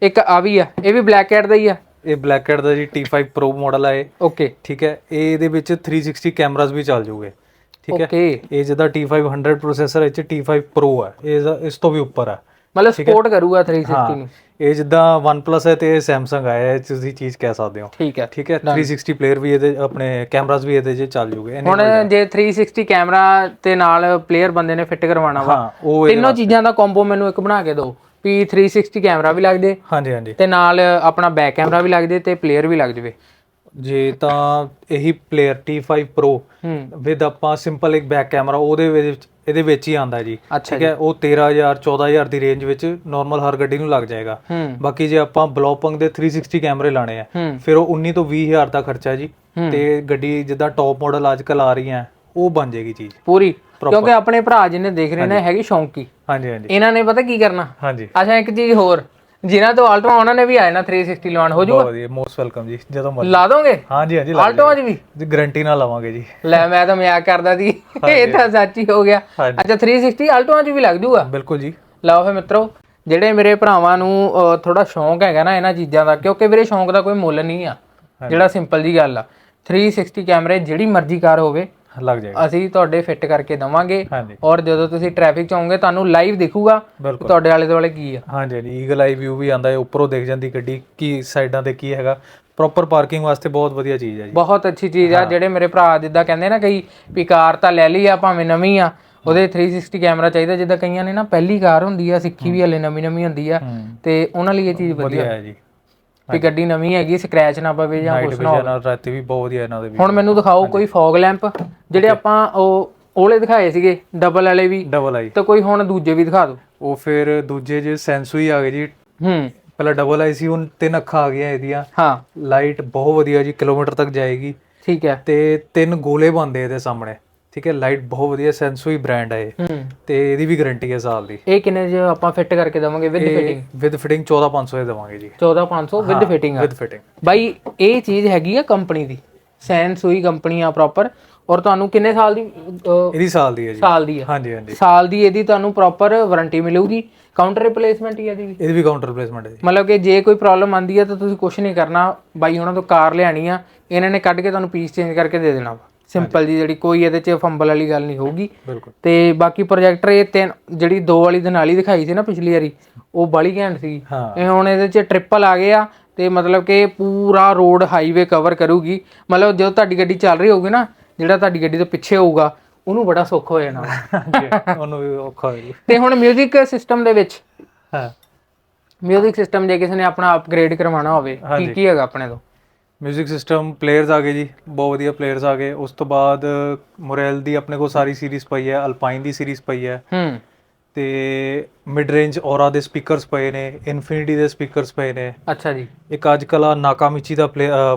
ਇੱਕ ਆ ਵੀ ਆ ਇਹ ਵੀ ਬਲੈਕ ਕੈਟ ਦਾ ਹੀ ਆ। ਇਹ ਬਲੈਕ ਕੈਟ ਦਾ ਜੀ T5 Pro ਮਾਡਲ ਆ ਇਹ। ਓਕੇ ਠੀਕ ਹੈ। ਇਹ ਇਹਦੇ ਵਿੱਚ 360 ਕੈਮਰਾਸ ਵੀ ਚੱਲ ਜੂਗੇ। ਠੀਕ ਹੈ। ਓਕੇ ਇਹ ਜਿਹਦਾ T500 ਪ੍ਰੋਸੈਸਰ ਇਹ ਚ T5 Pro ਹੈ ਇਹ ਇਸ ਤੋਂ ਵੀ ਉੱਪਰ ਹੈ ਮਤਲਬ ਸਪੋਰਟ ਕਰੂਗਾ 360 ਨੂੰ। ਇਹ ਜਿੱਦਾਂ OnePlus ਹੈ ਤੇ Samsung ਆਇਆ ਹੈ ਤੁਸੀਂ ਚੀਜ਼ ਕਹਿ ਸਕਦੇ ਹੋ। ਠੀਕ ਹੈ। ਠੀਕ ਹੈ। 360 ਪਲੇਅਰ ਵੀ ਇਹਦੇ ਆਪਣੇ ਕੈਮਰਾਸ ਵੀ ਇਹਦੇ 'ਚ ਚੱਲ ਜੂਗੇ। ਹੁਣ ਜੇ 360 ਕੈਮਰਾ ਤੇ ਨਾਲ ਪਲੇਅਰ ਬੰਦੇ ਨੇ ਫਿੱਟ ਕਰਵਾਉਣਾ ਵਾ। ਤਿੰਨੋਂ ਚੀਜ਼ਾਂ ਦਾ ਕੰਬੋ ਮੈਨੂੰ ਇੱਕ ਬਣਾ ਕੇ ਦਿਓ। ਵੀ 360 ਕੈਮਰਾ ਵੀ ਲੱਗ ਜੇ। ਹਾਂਜੀ ਹਾਂਜੀ। ਤੇ ਨਾਲ ਆਪਣਾ ਬੈਕ ਕੈਮਰਾ ਵੀ ਲੱਗ ਜੇ ਤੇ ਪਲੇਅਰ ਵੀ ਲੱਗ ਜਵੇ। ਜੇ ਤਾਂ ਇਹੀ ਪਲੇਅਰ T5 Pro ਵਿਦ ਆਪਾਂ ਸਿੰਪਲ ਇੱਕ ਬੈਕ ਕੈਮਰਾ ਉਹਦੇ ਵਿੱਚ ਇਹਦੇ ਵਿੱਚ ਹੀ ਆਂਦਾ ਜੀ। ਠੀਕ ਹੈ ਉਹ 13000 14000 ਦੀ ਰੇਂਜ ਵਿੱਚ ਨਾਰਮਲ ਹਰ ਗੱਡੀ ਨੂੰ ਲੱਗ ਜਾਏਗਾ। ਬਾਕੀ ਜੇ ਆਪਾਂ ਬਲੌਪੰਗ ਦੇ 360 ਕੈਮਰੇ ਲਾਣੇ ਆ ਫਿਰ ਉਹ 19 ਤੋਂ 20000 ਦਾ ਖਰਚਾ ਜੀ। ਤੇ ਗੱਡੀ ਜਿੱਦਾਂ ਟੌਪ ਮਾਡਲ ਅੱਜਕੱਲ ਆ ਰਹੀਆਂ ਉਹ ਬਣ ਜਾਏਗੀ ਚੀਜ਼। ਪੂਰੀ? ਕਿਉਂਕਿ ਆਪਣੇ ਭਰਾ ਜਿਹਨੇ ਦੇਖ ਰਹੇ ਨੇ ਹੈਗੀ ਸ਼ੌਂਕੀ। ਹਾਂਜੀ ਹਾਂਜੀ। ਇਹਨਾਂ ਨੇ ਪਤਾ ਕੀ ਕਰਨਾ? ਹਾਂਜੀ। ਅੱਛਾ ਇੱਕ ਚੀਜ਼ ਹੋਰ। ਜਿਨ੍ਹਾਂ ਤੋਂ ਆਲਟੋ ਉਹਨਾਂ ਨੇ ਵੀ ਆਏ ਨਾ 360 ਲਵਾਨ ਹੋ ਬਹੁਤ ਜਾਊਗਾ ਵਧੀਆ ਮੋਸਟ ਵੈਲਕਮ ਜੀ ਜਦੋਂ ਮਰਜ਼ੀ। ਲਾ ਦੋਗੇ? ਹਾਂਜੀ ਹਾਂਜੀ ਆਲਟੋ ਅੱਜ ਵੀ? ਜੀ ਗਾਰੰਟੀ ਨਾਲ ਲਵਾਂਗੇ ਜੀ। ਲੈ ਮੈਂ ਤਾਂ ਮਜ਼ਾਕ ਕਰਦਾ ਸੀ। ਇਹ ਤਾਂ ਸੱਚ ਹੀ ਗਿਆ। ਅੱਛਾ 360 ਆਲਟੋਆਂ 'ਚ ਵੀ ਲੱਗ ਜੂਗਾ? ਬਿਲਕੁਲ ਜੀ। ਲਓ ਫੇ ਮਿੱਤਰੋ ਜਿਹੜੇ ਮੇਰੇ ਭਰਾਵਾਂ ਨੂੰ ਥੋੜਾ ਸ਼ੌਂਕ ਹੈਗਾ ਨਾ ਇਹਨਾਂ ਚੀਜ਼ਾਂ ਦਾ ਕਿਉਂਕਿ ਵੀਰੇ ਸ਼ੌਂਕ ਦਾ ਕੋਈ ਮੁੱਲ ਨਹੀਂ ਆ। ਜਿਹੜਾ ਸਿੰਪਲ ਜੀ ਗੱਲ ਆ। 360 ਕੈਮਰੇ ਜਿਹੜੀ ਮਰਜ਼ੀ ਕਾਰ ਹੋਵੇ ਲੱਗ ਜਾਏਗਾ। ਅਸੀਂ ਤੁਹਾਡੇ ਫਿੱਟ ਕਰਕੇ ਦਵਾਂਗੇ। ਹਾਂਜੀ। ਔਰ ਜਦੋਂ ਤੁਸੀਂ ਟ੍ਰੈਫਿਕ 'ਚ ਹੋਵੋਗੇ ਤੁਹਾਨੂੰ ਲਾਈਵ ਦਿਖੂਗਾ ਕਿ ਤੁਹਾਡੇ ਆਲੇ ਦੁਆਲੇ ਕੀ ਆ। ਹਾਂਜੀ ਈਗਲ ਆਈ ਵਿਊ ਵੀ ਆਂਦਾ ਹੈ ਉੱਪਰੋਂ ਦੇਖ ਜਾਂਦੀ ਗੱਡੀ ਕੀ ਸਾਈਡਾਂ ਤੇ ਕੀ ਹੈਗਾ। ਪ੍ਰੋਪਰ ਪਾਰਕਿੰਗ ਵਾਸਤੇ ਬਹੁਤ ਵਧੀਆ ਚੀਜ਼ ਹੈ ਜੀ। ਬਹੁਤ ਅੱਛੀ ਚੀਜ਼ ਆ। ਜਿਹੜੇ ਮੇਰੇ ਭਰਾ ਜਿੱਦਾਂ ਕਹਿੰਦੇ ਨਾ ਕਈ ਵੀ ਕਾਰ ਤਾਂ ਲੈ ਲਈ ਆ ਭਾਵੇਂ ਨਵੀਂ ਆ ਉਹਦੇ 360 ਕੈਮਰਾ ਚਾਹੀਦਾ। ਜਿੱਦਾਂ ਕਈਆਂ ਨੇ ਨਾ ਪਹਿਲੀ ਕਾਰ ਹੁੰਦੀ ਆ ਸਿੱਖੀ ਵੀ ਹਲੇ ਨਵੀਂ ਨਵੀਂ ਹੁੰਦੀ ਆ। ਤੇ ਉਹਨਾਂ ਲਈ ਇਹ ਚੀਜ਼ ਵਧੀਆ ਹੈ ਜੀ। ਵੀ ਗੱਡੀ ਨਵੀਂ ਹੈਗੀ ਸਕ੍ਰੈਚ ਨਾ ਪਵੇ ਜਾਂ ਕੁਛ ਨਾ ਨਾਲ ਰਾਤੀ ਵੀ ਬਹੁਤ ਵਧੀਆ ਇਹਨਾਂ ਦੇ ਵੀ ਹੁਣ ਮੈਨੂੰ ਦਿਖਾਓ ਕੋਈ ਫੌਗ ਲੈਂਪ ਜਿਹੜੇ ਆਪਾਂ ਉਹ ਉਹਲੇ ਦਿਖਾਏ ਸੀਗੇ ਡਬਲ ਵਾਲੇ ਵੀ। ਡਬਲ ਆਈ। ਤੇ ਕੋਈ ਹੁਣ ਦੂਜੇ ਵੀ ਦਿਖਾ ਦਿਓ। ਉਹ ਫਿਰ ਦੂਜੇ ਜੇ ਸੈਂਸੂਈ ਆ ਗਏ ਜੀ। ਹੂੰ। ਪਹਿਲਾਂ ਡਬਲ ਆਈ ਸੀ ਹੁਣ ਤਿੰਨ ਅੱਖਾਂ ਆ ਗਈਆਂ ਇਹਦੀਆਂ। ਹਾਂ। ਲਾਈਟ ਬਹੁਤ ਵਧੀਆ ਜੀ ਕਿਲੋਮੀਟਰ ਤੱਕ ਜਾਏਗੀ। ਠੀਕ ਹੈ। ਤੇ ਤਿੰਨ ਗੋਲੇ ਬੰਦੇ ਇਹਦੇ ਸਾਹਮਣੇ। ਠੀਕ ਹੈ ਲਾਈਟ ਬਹੁਤ ਵਧੀਆ ਸੈਂਸੂਈ ਬ੍ਰਾਂਡ ਹੈ ਹੂੰ। ਤੇ ਇਹਦੀ ਵੀ ਗਾਰੰਟੀ ਹੈ ਸਾਲ ਦੀ। ਇਹ ਕਿੰਨੇ ਚ ਆਪਾਂ ਫਿੱਟ ਕਰਕੇ ਦਵਾਂਗੇ? ਵਿਦ ਫਿਟਿੰਗ ਵਿਦ ਫਿਟਿੰਗ 14500 ਦੇ ਦੇਵਾਂਗੇ ਜੀ। 14500 ਵਿਦ ਫਿਟਿੰਗ ਵਿਦ ਫਿਟਿੰਗ ਬਾਈ ਇਹ ਚੀਜ਼ ਹੈਗੀ ਆ ਕੰਪਨੀ ਦੀ। ਸੈਂਸੂਈ ਕੰਪਨੀ ਆ ਪ੍ਰੋਪਰ ਔਰ ਤੁਹਾਨੂੰ ਕਿੰਨੇ ਸਾਲ ਦੀ ਇਹਦੀ ਸਾਲ ਦੀ ਹੈ ਜੀ। ਸਾਲ ਦੀ ਆ। ਹਾਂਜੀ ਹਾਂਜੀ। ਸਾਲ ਦੀ ਇਹਦੀ ਤੁਹਾਨੂੰ ਪ੍ਰੋਪਰ ਵਾਰੰਟੀ ਮਿਲੂਗੀ। ਕਾਊਂਟਰ ਰਿਪਲੇਸਮੈਂਟ ਹੀ ਇਹਦੀ ਵੀ। ਇਹਦੀ ਵੀ ਕਾਊਂਟਰ ਰਿਪਲੇਸਮੈਂਟ ਹੈ ਜੀ। ਮਤਲਬ ਕਿ ਜੇ ਕੋਈ ਪ੍ਰੋਬਲਮ ਆਂਦੀ ਹੈ ਤਾਂ ਤੁਸੀਂ ਕੁਝ ਨਹੀਂ ਕਰਨਾ। ਬਾਈ ਉਹਨਾਂ ਤੋਂ ਕਾਰ ਲਿਆਣੀ ਆ। ਇਹਨਾਂ ਨੇ ਕੱਢ ਕੇ ਤੁਹਾਨੂੰ ਪੀਸ ਚੇਂਜ ਕਰਕੇ ਦੇ ਦੇਣਾ ਵਾ। ਸਿੰਪਲ ਜੀ ਜਿਹੜੀ ਕੋਈ ਇਹਦੇ 'ਚ ਫੰਬਲ ਵਾਲੀ ਗੱਲ ਨਹੀਂ ਹੋਊਗੀ ਬਿਲਕੁਲ ਤੇ ਬਾਕੀ ਪ੍ਰੋਜੈਕਟਰ ਇਹ ਤਿੰਨ ਜਿਹੜੀ ਦੋ ਵਾਲੀ ਦੇ ਨਾਲ ਹੀ ਦਿਖਾਈ ਸੀ ਨਾ ਪਿਛਲੀ ਵਾਰੀ ਉਹ ਬਾਲੀ ਘੈਂਟ ਸੀ ਹਾਂ ਇਹ ਹੁਣ ਇਹਦੇ 'ਚ ਟ੍ਰਿਪਲ ਆ ਗਏ ਆ ਤੇ ਮਤਲਬ ਕਿ ਪੂਰਾ ਰੋਡ ਹਾਈਵੇ ਕਵਰ ਕਰੂਗੀ ਮਤਲਬ ਜਦੋਂ ਤੁਹਾਡੀ ਗੱਡੀ ਚੱਲ ਰਹੀ ਹੋਊਗੀ ਨਾ ਜਿਹੜਾ ਤੁਹਾਡੀ ਗੱਡੀ ਤੋਂ ਪਿੱਛੇ ਹੋਊਗਾ ਉਹਨੂੰ ਬੜਾ ਸੁੱਖ ਹੋ ਜਾਣਾ ਵਾ। ਹਾਂਜੀ ਉਹਨੂੰ ਵੀ ਔਖਾ ਹੋਇਆ ਜੀ ਤੇ ਹੁਣ 뮤직 ਸਿਸਟਮ ਦੇ ਵਿੱਚ ਹਾਂ 뮤직 ਸਿਸਟਮ ਜੇ ਕਿਸੇ ਨੇ ਆਪਣਾ ਅਪਗ੍ਰੇਡ ਕਰਵਾਉਣਾ ਹੋਵੇ ਕੀ ਕੀ ਹੈਗਾ ਆਪਣੇ ਤੋਂ ਮਿਊਜ਼ਿਕ ਸਿਸਟਮ ਪਲੇਅਰਸ ਆ ਗਏ ਜੀ ਬਹੁਤ ਵਧੀਆ ਪਲੇਅਰਸ ਆ ਗਏ। ਉਸ ਤੋਂ ਬਾਅਦ ਮੋਰੇਲ ਦੀ ਆਪਣੇ ਕੋਲ ਸਾਰੀ ਸੀਰੀਜ਼ ਪਈ ਹੈ ਅਲਪਾਈਨ ਦੀ ਸੀਰੀਜ਼ ਪਈ ਹੈ। ਹੂੰ। ਤੇ ਮਿਡ ਰੇਂਜ ਔਰਾ ਦੇ ਸਪੀਕਰਸ ਪਏ ਨੇ ਇਨਫਿਨਿਟੀ ਦੇ ਸਪੀਕਰਸ ਪਏ ਨੇ। ਅੱਛਾ ਜੀ। ਇੱਕ ਅੱਜ ਕੱਲ੍ਹ ਆ ਨਾਕਾਮਿਚੀ ਦਾ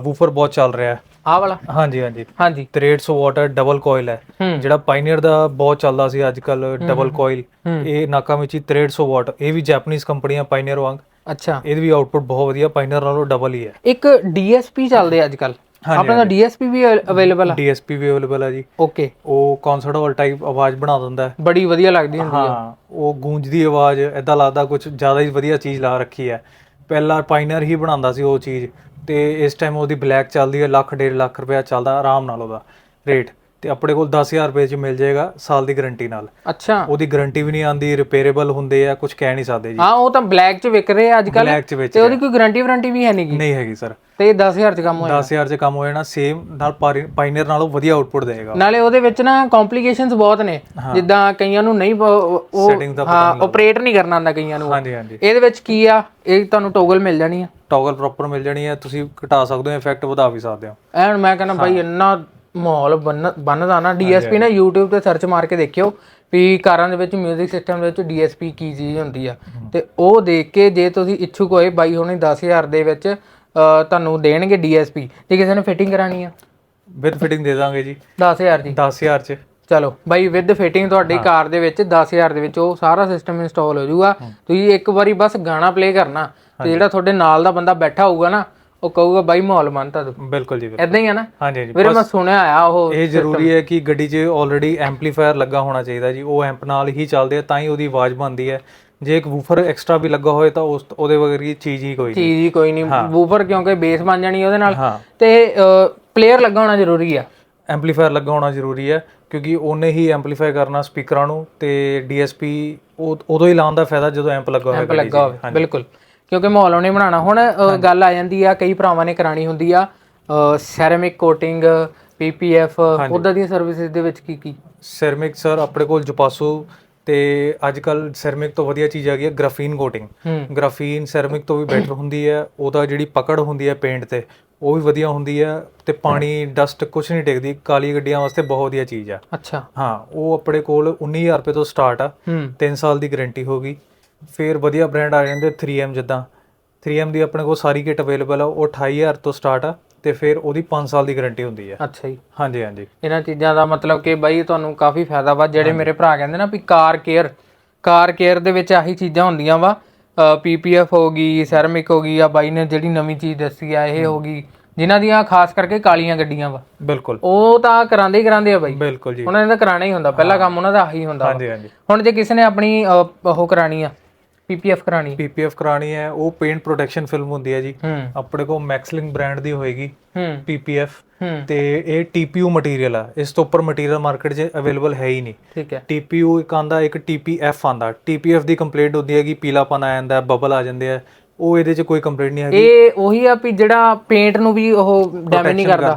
ਵੂਫਰ ਬਹੁਤ ਚੱਲ ਰਿਹਾ ਹੈ। ਆਹ ਵਾਲਾ? ਹਾਂਜੀ ਹਾਂਜੀ। ਹਾਂਜੀ। 6300 ਵਾਟ ਡਬਲ ਕੋਇਲ ਹੈ। ਜਿਹੜਾ ਪਾਇਨੀਅਰ ਦਾ ਬਹੁਤ ਚੱਲਦਾ ਸੀ ਅੱਜ ਕੱਲ ਡਬਲ ਕੋਇਲ। ਇਹ ਨਾਕਾਮਿਚੀ 6300 ਵਾਟ ਇਹ ਵੀ ਜੈਪਨੀਜ਼ ਕੰਪਨੀ ਆ ਪਾਇਨੀਅਰ ਵਾਂਗ ਅੱਛਾ। ਇਹਦੀ ਵੀ ਆਊਟਪੁੱਟ ਬਹੁਤ ਵਧੀਆ ਪਾਇਨੀਅਰ ਨਾਲੋਂ ਡਬਲ ਹੀ ਹੈ। ਇੱਕ DSP ਚੱਲਦੇ ਅੱਜ ਕੱਲ ਆਪਣਾ DSP ਵੀ ਅਵੇਲੇਬਲ ਆ। DSP ਵੀ ਅਵੇਲੇਬਲ ਹੈ ਜੀ। ਓਕੇ ਉਹ ਕਨਸਰਟ ਹਾਲ ਟਾਈਪ ਆਵਾਜ਼ ਬਣਾ ਦਿੰਦਾ ਹੈ। ਬੜੀ ਵਧੀਆ ਲੱਗਦੀ ਹੁੰਦੀ ਆ। ਹਾਂ ਉਹ ਗੂੰਜਦੀ ਆਵਾਜ਼ ਐਦਾਂ ਲੱਗਦਾ ਕੁਝ ਜ਼ਿਆਦਾ ਹੀ ਵਧੀਆ ਚੀਜ਼ ਲਾ ਰੱਖੀ ਹੈ। ਪਹਿਲਾਂ ਪਾਇਨੀਅਰ ਹੀ ਬਣਾਉਂਦਾ ਸੀ ਉਹ ਚੀਜ਼। ਤੇ ਇਸ ਟਾਈਮ ਉਹਦੀ ਬਲੈਕ ਚੱਲਦੀ ਹੈ ਲੱਖ ਡੇਢ ਲੱਖ ਰੁਪਇਆ ਚੱਲਦਾ ਆਰਾਮ ਨਾਲ ਉਹਦਾ ਰੇਟ ਤੇ ਆਪਣੇ ਕੋਲ 10000 ਰੁਪਏ ਚ ਮਿਲ ਜਾਏਗਾ ਸਾਲ ਦੀ ਗਾਰੰਟੀ ਨਾਲ। ਅੱਛਾ। ਉਹਦੀ ਗਾਰੰਟੀ ਵੀ ਨਹੀਂ ਆਂਦੀ ਰਿਪੇਅਰੇਬਲ ਹੁੰਦੇ ਆ ਕੁਝ ਕਹਿ ਨਹੀਂ ਸਕਦੇ ਜੀ। ਹਾਂ ਉਹ ਤਾਂ ਬਲੈਕ ਚ ਵਿਕ ਰਹੇ ਆ ਅੱਜ ਕੱਲ ਬਲੈਕ ਚ ਵਿੱਚ ਤੇ ਉਹਦੀ ਕੋਈ ਗਾਰੰਟੀ ਵਾਰੰਟੀ ਵੀ ਹੈ ਨਹੀਂ ਗੀ? ਨਹੀਂ ਹੈਗੀ ਸਰ ਤੇ ਇਹ 10000 ਚ ਕੰਮ ਹੋਇਆ। 10000 ਚ ਕੰਮ ਹੋ ਜਾਣਾ ਸੇਮ ਨਾਲ ਪਾਇਨੀਅਰ ਨਾਲੋਂ ਵਧੀਆ ਆਊਟਪੁੱਟ ਦੇਗਾ ਨਾਲੇ ਉਹਦੇ ਵਿੱਚ ਨਾ ਕੰਪਲਿਕੇਸ਼ਨਸ ਬਹੁਤ ਨੇ। ਜਿੱਦਾਂ ਕਈਆਂ ਨੂੰ ਨਹੀਂ ਉਹ Settings ਦਾ ਹਾਂ ਆਪਰੇਟ ਨਹੀਂ ਕਰਨਾ ਆਉਂਦਾ ਕਈਆਂ ਨੂੰ। ਹਾਂਜੀ ਹਾਂਜੀ। ਇਹਦੇ ਵਿੱਚ ਕੀ ਆ? ਇਹ ਤੁਹਾਨੂੰ ਟੋਗਲ ਮਿਲ ਜਾਣੀ ਆ। ਟੌਗਲ ਪ੍ਰੋਪਰ ਮਿਲ ਜਾਣੀ ਹੈ ਤੁਸੀਂ ਘਟਾ ਸਕਦੇ ਹੋ ਇਫੈਕਟ ਵਧਾ ਵੀ ਸਕਦੇ ਹੋ। ਐ ਹੁਣ ਮੈਂ ਕਹਿੰਦਾ ਬਾਈ ਇੰਨਾ ਮਾਹੌਲ ਬੰਨ- ਬੰਨਦਾ ਨਾ ਡੀਐਸਪੀ ਨਾ YouTube ਤੇ ਸਰਚ ਮਾਰ ਕੇ ਦੇਖਿਓ ਵੀ ਕਾਰਾਂ ਦੇ ਵਿੱਚ 뮤직 ਸਿਸਟਮ ਦੇ ਵਿੱਚ ਡੀਐਸਪੀ ਕੀ ਚੀਜ਼ ਹੁੰਦੀ ਆ। ਤੇ ਉਹ ਦੇਖ ਕੇ ਜੇ ਤੁਸੀਂ ਇੱਛੁਕ ਹੋਏ ਬਾਈ ਹੁਣੇ 10000 ਦੇ ਵਿੱਚ ਤੁਹਾਨੂੰ ਦੇਣਗੇ ਡੀਐਸਪੀ। ਜੇ ਕਿਸੇ ਨੇ ਫਿਟਿੰਗ ਕਰਾਣੀ ਆ। ਵਿਦ ਫਿਟਿੰਗ ਦੇ ਦਾਂਗੇ ਜੀ। 10000 ਦੀ। 10000 ਚ। ਚਲੋ ਬਾਈ ਵਿਦ ਫਿਟਿੰਗ ਤੁਹਾਡੀ ਕਾਰ ਦੇ ਵਿੱਚ 10000 ਦੇ ਵਿੱਚ ਉਹ ਸਾਰਾ ਸਿਸਟਮ ਇੰਸਟਾਲ ਹੋ ਜਾਊਗਾ। ਤੁਸੀਂ ਇੱਕ ਵਾਰੀ ਬਸ ਗਾਣਾ ਪਲੇ ਕਰਨਾ। ਤੇ ਜਿਹੜਾ ਤੁਹਾਡੇ ਨਾਲ ਦਾ ਬੰਦਾ ਬੈਠਾ ਹੋਊਗਾ ਨਾ ਉਹ ਕਹੂਗਾ ਬਾਈ ਮਾਹੌਲ ਮੰਨਤਾ ਤੂੰ। ਬਿਲਕੁਲ ਜੀ ਬਿਲਕੁਲ। ਐਦਾਂ ਹੀ ਆ ਨਾ? ਹਾਂਜੀ ਹਾਂਜੀ। ਵੀਰੇ ਮੈਂ ਸੁਣਿਆ ਆ ਉਹ ਇਹ ਜ਼ਰੂਰੀ ਹੈ ਕਿ ਗੱਡੀ 'ਚ ਆਲਰੇਡੀ ਐਂਪਲੀਫਾਇਰ ਲੱਗਾ ਹੋਣਾ ਚਾਹੀਦਾ ਜੀ। ਉਹ ਐਂਪ ਨਾਲ ਹੀ ਚੱਲਦੇ ਆ ਤਾਂ ਹੀ ਉਹਦੀ ਆਵਾਜ਼ ਬਣਦੀ ਹੈ। ਜੇ ਇੱਕ ਵੂਫਰ ਐਕਸਟਰਾ ਵੀ ਲੱਗਾ ਹੋਏ ਤਾਂ ਉਸ ਉਹਦੇ ਵਰਗੀ ਚੀਜ਼ ਹੀ ਕੋਈ ਨਹੀਂ ਚੀਜ਼ ਹੀ ਕੋਈ ਨਹੀਂ। ਵੂਫਰ ਕਿਉਂਕਿ ਬੇਸ ਬਣ ਜਾਣੀ ਉਹਦੇ ਨਾਲ। ਹਾਂ। ਤੇ ਪਲੇਅਰ ਲੱਗਾ ਹੋਣਾ ਜ਼ਰੂਰੀ ਆ। ਐਂਪਲੀਫਾਇਰ ਲੱਗਾ ਹੋਣਾ ਜ਼ਰੂਰੀ ਹੈ ਕਿਉਂਕਿ ਉਹਨੇ ਹੀ ਐਂਪਲੀਫਾਈ ਕਰਨਾ ਸਪੀਕਰਾਂ ਨੂੰ ਤੇ ਡੀਐਸਪੀ ਉਹ ਉਦੋਂ ਹੀ ਲਾਉਣ ਦਾ ਫਾਇਦਾ ਜਦੋਂ ਐਂਪ ਲੱਗਾ ਹੋਇਆ ਗੱਡੀ 'ਚ। ਲੱਗਾ ਹੋਵੇ। ਬਿਲਕੁਲ। ਕਿਉਂਕਿ ਮਾਹੌਲ ਉਹਨੇ ਬਣਾਉਣਾ। ਹੁਣ ਅ, ਗੱਲ ਆ ਜਾਂਦੀ ਆ ਕਈ ਭਰਾਵਾਂ ਨੇ ਕਰਾਣੀ ਹੁੰਦੀ ਆ ਸੈਰਾਮਿਕ ਕੋਟਿੰਗ ਪੀਪੀਐਫ ਉਦਾਂ ਦੀਆਂ ਸਰਵਿਸਿਜ਼ ਦੇ ਵਿੱਚ ਕੀ ਕੀ? ਸੈਰਮਿਕ ਸਰ ਆਪਣੇ ਕੋਲ ਜਪਾਸੂ ਤੇ ਅੱਜ ਕੱਲ ਸੈਰਮਿਕ ਤੋਂ ਵਧੀਆ ਚੀਜ਼ ਆ ਗਈ ਹੈ ਗ੍ਰਾਫੀਨ ਕੋਟਿੰਗ ਹੂੰ। ਗ੍ਰਾਫੀਨ ਸੈਰਮਿਕ ਤੋਂ ਵੀ ਬੈਟਰ ਹੁੰਦੀ ਹੈ ਉਹਦਾ ਜਿਹੜੀ ਪਕੜ ਹੁੰਦੀ ਹੈ ਪੇਂਟ ਤੇ ਉਹ ਵੀ ਵਧੀਆ ਹੁੰਦੀ ਹੈ ਤੇ ਪਾਣੀ ਡਸਟ ਕੁਝ ਨਹੀਂ ਟਿਕਦੀ ਕਾਲੀ ਗੱਡੀਆਂ ਵਾਸਤੇ ਬਹੁਤ ਵਧੀਆ ਚੀਜ਼ ਆ। ਅੱਛਾ। ਹਾਂ ਉਹ ਆਪਣੇ ਕੋਲ 19000 ਰੁਪਏ ਤੋਂ ਸਟਾਰਟ ਆ। ਹੂੰ। 3 ਸਾਲ ਦੀ ਗਾਰੰਟੀ ਹੋਗੀ ਫਿਰ ਵਧੀਆ ਬ੍ਰਾਂਡ ਆ ਜਾਂਦੇ 3M ਜਿੱਦਾਂ। 3M ਦੀ ਆਪਣੇ ਕੋਲ ਸਾਰੀ ਕਿਟ ਅਵੇਲੇਬਲ ਆ ਉਹ 28000 ਤੋਂ ਸਟਾਰਟ ਆ ਤੇ ਫਿਰ ਉਹਦੀ 5 ਸਾਲ ਦੀ ਗਾਰੰਟੀ ਹੁੰਦੀ ਹੈ ਅੱਛਾ ਜੀ। ਹਾਂਜੀ ਹਾਂਜੀ। ਇਹਨਾਂ ਚੀਜ਼ਾਂ ਦਾ ਮਤਲਬ ਕਿ ਬਾਈ ਤੁਹਾਨੂੰ ਕਾਫੀ ਫਾਇਦਾ ਵਾ ਜਿਹੜੇ ਮੇਰੇ ਭਰਾ ਕਹਿੰਦੇ ਨਾ ਵੀ ਕਾਰ ਕੇਅਰ ਕਾਰ ਕੇਅਰ ਦੇ ਵਿੱਚ ਆਹੀ ਚੀਜ਼ਾਂ ਹੁੰਦੀਆਂ ਵਾ ਪੀਪੀਐਫ ਹੋ ਗਈ ਸੈਰਾਮਿਕ ਹੋ ਗਈ ਆ ਬਾਈ ਨੇ ਜਿਹੜੀ ਨਵੀਂ ਚੀਜ਼ ਦੱਸੀ ਆ ਇਹ ਹੋ ਗਈ ਜਿਨ੍ਹਾਂ ਦੀਆਂ ਖਾਸ ਕਰਕੇ ਕਾਲੀਆਂ ਗੱਡੀਆਂ ਵਾ। ਬਿਲਕੁਲ। ਉਹ ਤਾਂ ਕਰਾਉਂਦੇ ਹੀ ਕਰਾਉਂਦੇ ਆ ਬਾਈ। ਬਿਲਕੁਲ ਜੀ। ਉਹਨਾਂ ਨੇ ਤਾਂ ਕਰਾਣਾ ਹੀ ਹੁੰਦਾ ਪਹਿਲਾ ਕੰਮ ਉਹਨਾਂ ਦਾ ਆਹੀ ਹੁੰਦਾ। ਹਾਂਜੀ ਹਾਂਜੀ। ਹੁਣ ਜੇ ਕਿਸੇ ਨੇ ਆਪਣੀ ਉਹ ਕਰਾਣੀ ਆ ਪੀਪੀਐਫ ਕਰਾਣੀ ਪੀਪੀਐਫ ਕਰਾਣੀ ਹੈ ਉਹ ਪੇਂਟ ਪ੍ਰੋਟੈਕਸ਼ਨ ਫਿਲਮ ਹੁੰਦੀ ਹੈ ਜੀ। ਆਪਣੇ ਕੋਲ ਮੈਕਸਲਿੰਗ ਬ੍ਰਾਂਡ ਦੀ ਹੋਏਗੀ ਪੀਪੀਐਫ ਤੇ ਇਹ ਟੀਪੀਯੂ ਮਟੀਰੀਅਲ ਆ। ਇਸ ਤੋਂ ਉੱਪਰ ਮਟੀਰੀਅਲ ਮਾਰਕੀਟ 'ਚ ਅਵੇਲੇਬਲ ਹੈ ਹੀ ਨਹੀਂ। ਠੀਕ ਹੈ। ਟੀਪੀਯੂ ਇੱਕ ਆਂਦਾ ਇੱਕ ਟੀਪੀਐਫ ਆਂਦਾ। ਟੀਪੀਐਫ ਦੀ ਕੰਪਲੇਂਟ ਹੁੰਦੀ ਹੈ ਕਿ ਪੀਲਾਪਨ ਆ ਜਾਂਦਾ ਬਬਲ ਆ ਜਾਂਦੇ ਆ। ਉਹ ਇਹਦੇ 'ਚ ਕੋਈ ਕੰਪਲੇਂਟ ਨਹੀਂ ਹੈਗੀ। ਇਹ ਉਹੀ ਆ ਵੀ ਜਿਹੜਾ ਪੇਂਟ ਨੂੰ ਵੀ ਉਹ ਡੈਮੇਜ ਨਹੀਂ ਕਰਦਾ।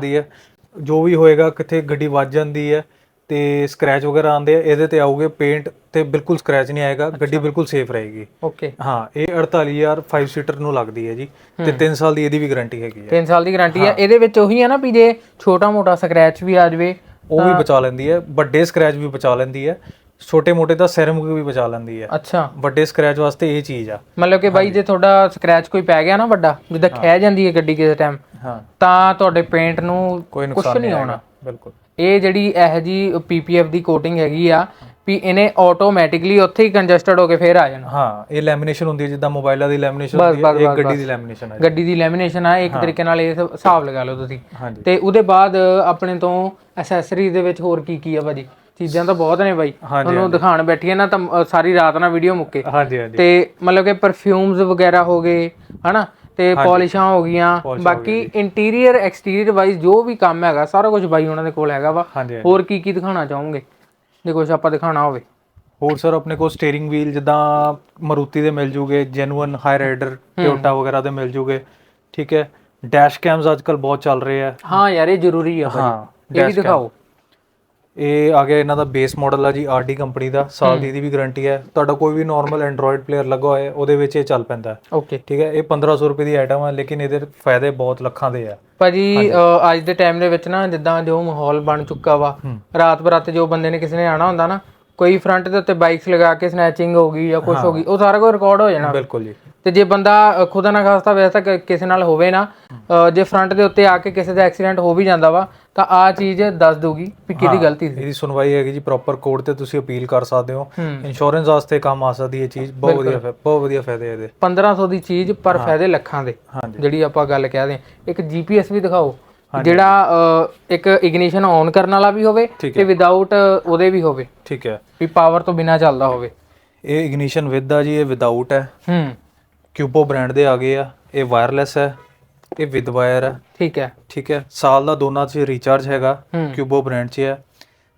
ਜੋ ਵੀ ਹੋਏਗਾ ਕਿਤੇ ਗੱਡੀ ਵੱਜ ਜਾਂਦੀ ਹੈ ਤੇ ਸਕ੍ਰੈਚ ਵਗੈਰਾ ਆਉਂਦੇ ਆ ਇਹਦੇ ਤੇ ਆਉਗੇ ਪੇਂਟ ਤੇ ਬਿਲਕੁਲ ਸਕ੍ਰੈਚ ਨਹੀਂ ਆਏਗਾ ਗੱਡੀ ਬਿਲਕੁਲ ਸੇਫ ਰਹੇਗੀ। ਓਕੇ ਹਾਂ ਇਹ 48000 5 ਸੀਟਰ ਨੂੰ ਲੱਗਦੀ ਹੈ ਜੀ ਤੇ 3 ਸਾਲ ਦੀ ਇਹਦੀ ਵੀ ਗਾਰੰਟੀ ਹੈਗੀ ਹੈ। 3 ਸਾਲ ਦੀ ਗਾਰੰਟੀ ਆ ਇਹਦੇ ਵਿੱਚ ਉਹੀ ਆ ਨਾ ਵੀ ਜੇ ਛੋਟਾ ਮੋਟਾ ਸਕ੍ਰੈਚ ਵੀ ਆ ਜਾਵੇ ਉਹ ਵੀ ਬਚਾ ਲੈਂਦੀ ਹੈ ਵੱਡੇ ਸਕ੍ਰੈਚ ਵੀ ਬਚਾ ਲੈਂਦੀ ਹੈ ਛੋਟੇ ਮੋਟੇ ਦਾ ਸੈਰਮਿਕ ਵੀ ਬਚਾ ਲੈਂਦੀ ਹੈ। ਅੱਛਾ। ਵੱਡੇ ਸਕ੍ਰੈਚ ਵਾਸਤੇ ਇਹ ਚੀਜ਼ ਆ। ਮਤਲਬ ਕਿ ਬਾਈ ਜੇ ਤੁਹਾਡਾ ਸਕ੍ਰੈਚ ਕੋਈ ਪੈ ਗਿਆ ਨਾ ਵੱਡਾ ਜਿੱਦਾਂ ਖਹਿ ਜਾਂਦੀ ਹੈ ਗੱਡੀ ਕਿਸੇ ਟਾਈਮ ਹਾਂ। ਤਾਂ ਤੁਹਾਡੇ ਪੇਂਟ ਨੂੰ ਕੋਈ ਕੁਝ ਨੁਕਸਾਨ ਨਹੀਂ ਆਉਣਾ। ਬਿਲਕੁਲ। ਇਹ ਜਿਹੜੀ ਇਹ ਜੀ ਪੀਪੀਐਫ ਦੀ ਕੋਟਿੰਗ ਹੈਗੀ ਆ ਵੀ ਇਹਨੇ ਆਟੋਮੈਟਿਕਲੀ ਉੱਥੇ ਹੀ ਕੰਜਸਟਡ ਹੋ ਕੇ ਫੇਰ ਆ ਜਾਣਾ। ਹਾਂ ਇਹ ਲੈਮੀਨੇਸ਼ਨ ਹੁੰਦੀ ਹੈ ਜਿੱਦਾਂ ਮੋਬਾਈਲਾਂ ਦੀ ਲੈਮੀਨੇਸ਼ਨ ਹੁੰਦੀ ਹੈ ਇਹ ਗੱਡੀ ਦੀ ਲੈਮੀਨੇਸ਼ਨ ਹੈ ਗੱਡੀ ਦੀ ਲੈਮੀਨੇਸ਼ਨ ਆ ਇੱਕ ਤਰੀਕੇ ਨਾਲ ਇਹ ਹਿਸਾਬ ਲਗਾ ਲਓ ਤੁਸੀਂ। ਤੇ ਉਹਦੇ ਬਾਅਦ ਆਪਣੇ ਤੋਂ ਐਸੈਸਰੀ ਦੇ ਵਿੱਚ ਹੋਰ ਕੀ ਕੀ ਆ ਭਾਜੀ? ਚੀਜ਼ਾਂ ਤਾਂ ਬਹੁਤ ਨੇ ਬਾਈ। ਤੁਹਾਨੂੰ ਦਿਖਾਣ ਬੈਠੀਏ ਨਾ ਤਾਂ ਸਾਰੀ ਰਾਤ ਨਾ ਵੀਡੀਓ ਮੁੱਕੇ। ਹਾਂਜੀ ਹਾਂਜੀ। ਤੇ ਮਤਲਬ ਕਿ ਪਰਫਿਊਮਸ ਵਗੈਰਾ ਹੋ ਗਏ ਹਨਾ? ਤੇ ਪਾਲਿਸ਼ਾਂ ਹੋ ਗਈਆਂ। ਬਾਕੀ ਇੰਟੀਰੀਅਰ ਐਕਸਟੀਰੀਅਰ ਵਾਈਜ਼ ਜੋ ਵੀ ਕੰਮ ਹੈਗਾ ਸਾਰਾ ਕੁਝ ਬਾਈ ਉਹਨਾਂ ਦੇ ਕੋਲ ਹੈਗਾ ਵਾ। ਹੋਰ ਕੀ ਕੀ ਦਿਖਾਉਣਾ ਚਾਹੋਗੇ? ਜੇ ਕੁਝ ਆਪਾਂ ਦਿਖਾਉਣਾ ਹੋਵੇ। ਹੋਰ ਸਰ ਆਪਣੇ ਕੋਲ ਸਟੀਅਰਿੰਗ ਵੀਲ ਜਿੱਦਾਂ ਮਰੂਤੀ ਦੇ ਮਿਲ ਜੂਗੇ ਜੈਨੂਇਨ ਹਾਈ ਰਾਈਡਰ ਟੋਯੋਟਾ ਵਗੈਰਾ ਦੇ ਮਿਲ ਜੂਗੇ। ਠੀਕ ਹੈ। ਡੈਸ਼ ਕੈਮਸ ਅੱਜਕੱਲ ਬਹੁਤ ਚੱਲ ਰਹੇ ਆ। ਹਾਂ ਯਾਰ ਇਹ ਜ਼ਰੂਰੀ ਆ ਹਾਂ ਇਹ ਵੀ। ਦਿਖਾਓ। ਇਹ ਆ ਗਿਆ ਇਹਨਾਂ ਦਾ ਬੇਸ ਮਾਡਲ ਆ ਜੀ ਆਰਡੀ ਕੰਪਨੀ ਦਾ ਸਾਲ ਦੀ ਇਹਦੀ ਵੀ ਗਾਰੰਟੀ ਹੈ। ਤੁਹਾਡਾ ਕੋਈ ਵੀ ਨਾਰਮਲ ਐਂਡਰੋਇਡ ਪਲੇਅਰ ਲੱਗਾ ਹੋਇਆ ਉਹਦੇ ਵਿੱਚ ਇਹ ਚੱਲ ਪੈਂਦਾ ਹੈ। ਓਕੇ ਠੀਕ ਹੈ ਇਹ 1500 ਰੁਪਏ ਦੀ ਆਈਟਮ ਹੈ ਲੇਕਿਨ ਇਹਦੇ ਫਾਇਦੇ ਬਹੁਤ ਲੱਖਾਂ ਦੇ ਆ। ਭਾਜੀ ਅੱਜ ਦੇ ਟਾਈਮ ਦੇ ਵਿੱਚ ਨਾ ਜਿੱਦਾਂ ਜੋ ਮਾਹੌਲ ਬਣ ਚੁੱਕਾ ਵਾ ਰਾਤ ਬਰਾਤੇ ਜੋ ਬੰਦੇ ਨੇ ਕਿਸੇ ਨੇ ਆਣਾ ਹੁੰਦਾ ਨਾ ਕੋਈ ਫਰੰਟ ਦੇ ਉੱਤੇ ਬਾਈਕਸ ਲਗਾ ਕੇ ਸਨੈਚਿੰਗ ਹੋ ਗਈ ਜਾਂ ਕੁਝ ਹੋ ਗਈ ਉਹ ਸਾਰਾ ਕੁਝ ਰਿਕਾਰਡ ਹੋ ਜਾਣਾ। ਬਿਲਕੁਲ ਜੀ। ਤੇ ਜੇ ਬੰਦਾ ਖੁਦਾ ਨਾ ਖਾਸਤਾ ਵੈਸੇ ਕ- ਕਿਸੇ ਨਾਲ ਹੋਵੇ ਨਾ ਜੇ ਫਰੰਟ ਦੇ ਉੱਤੇ ਆ ਕੇ ਕਿਸੇ ਦਾ ਐਕਸੀਡੈਂਟ ਹੋ ਵੀ ਜਾਂਦਾ ਵਾ ਤਾਂ ਆ ਚੀਜ਼ ਦੱਸ ਦੂਗੀ ਵੀ ਕਿਹਦੀ ਗਲਤੀ ਸੀ। ਇਹਦੀ ਸੁਣਵਾਈ ਹੈਗੀ ਜੀ ਪ੍ਰੋਪਰ ਕੋਰਟ ਤੇ ਤੁਸੀਂ ਅਪੀਲ ਕਰ ਸਕਦੇ ਹੋ। ਇੰਸ਼ੋਰੈਂਸ ਵਾਸਤੇ ਕੰਮ ਆ ਸਕਦੀ ਇਹ ਚੀਜ਼ ਬਹੁਤ ਵਧੀਆ ਬਹੁਤ ਵਧੀਆ ਫਾਇਦੇ ਇਹਦੇ। 1500 ਦੀ ਚੀਜ਼ ਪਰ ਫਾਇਦੇ ਲੱਖਾਂ ਦੇ ਜਿਹੜੀ ਆਪਾਂ ਗੱਲ ਕਹਦੇ ਇੱਕ ਜੀਪੀਐਸ ਵੀ ਦਿਖਾਓ। ਜਿਹੜਾ ਅ, ਇੱਕ ਇਗਨੀਸ਼ਨ ਔਨ ਕਰਨ ਵਾਲਾ ਵੀ ਹੋਵੇ ਠੀਕ ਤੇ ਵਿਦਆਊਟ ਉਹਦੇ ਵੀ ਹੋਵੇ। ਠੀਕ ਹੈ। ਵੀ ਪਾਵਰ ਤੋਂ ਬਿਨਾ ਚੱਲਦਾ ਹੋਵੇ। ਇਹ ਇਗਨੀਸ਼ਨ ਵਿਦ ਆ ਜੀ ਇਹ ਵਿਦਆਊਟ ਹੈ। ਹੂੰ। ਕਿਊਬੋ ਬ੍ਰਾਂਡ ਦੇ ਆ ਗਏ ਆ। ਇਹ ਵਾਇਰਲੈਸ ਹੈ। ਇਹ ਵਿਦ ਵਾਇਰ ਹੈ। ਠੀਕ ਹੈ। ਠੀਕ ਹੈ। ਸਾਲ ਦਾ ਦੋਨਾਂ 'ਚ ਰੀਚਾਰਜ ਹੈਗਾ। ਹੂੰ। ਕਿਊਬੋ ਬ੍ਰਾਂਡ 'ਚ ਹੈ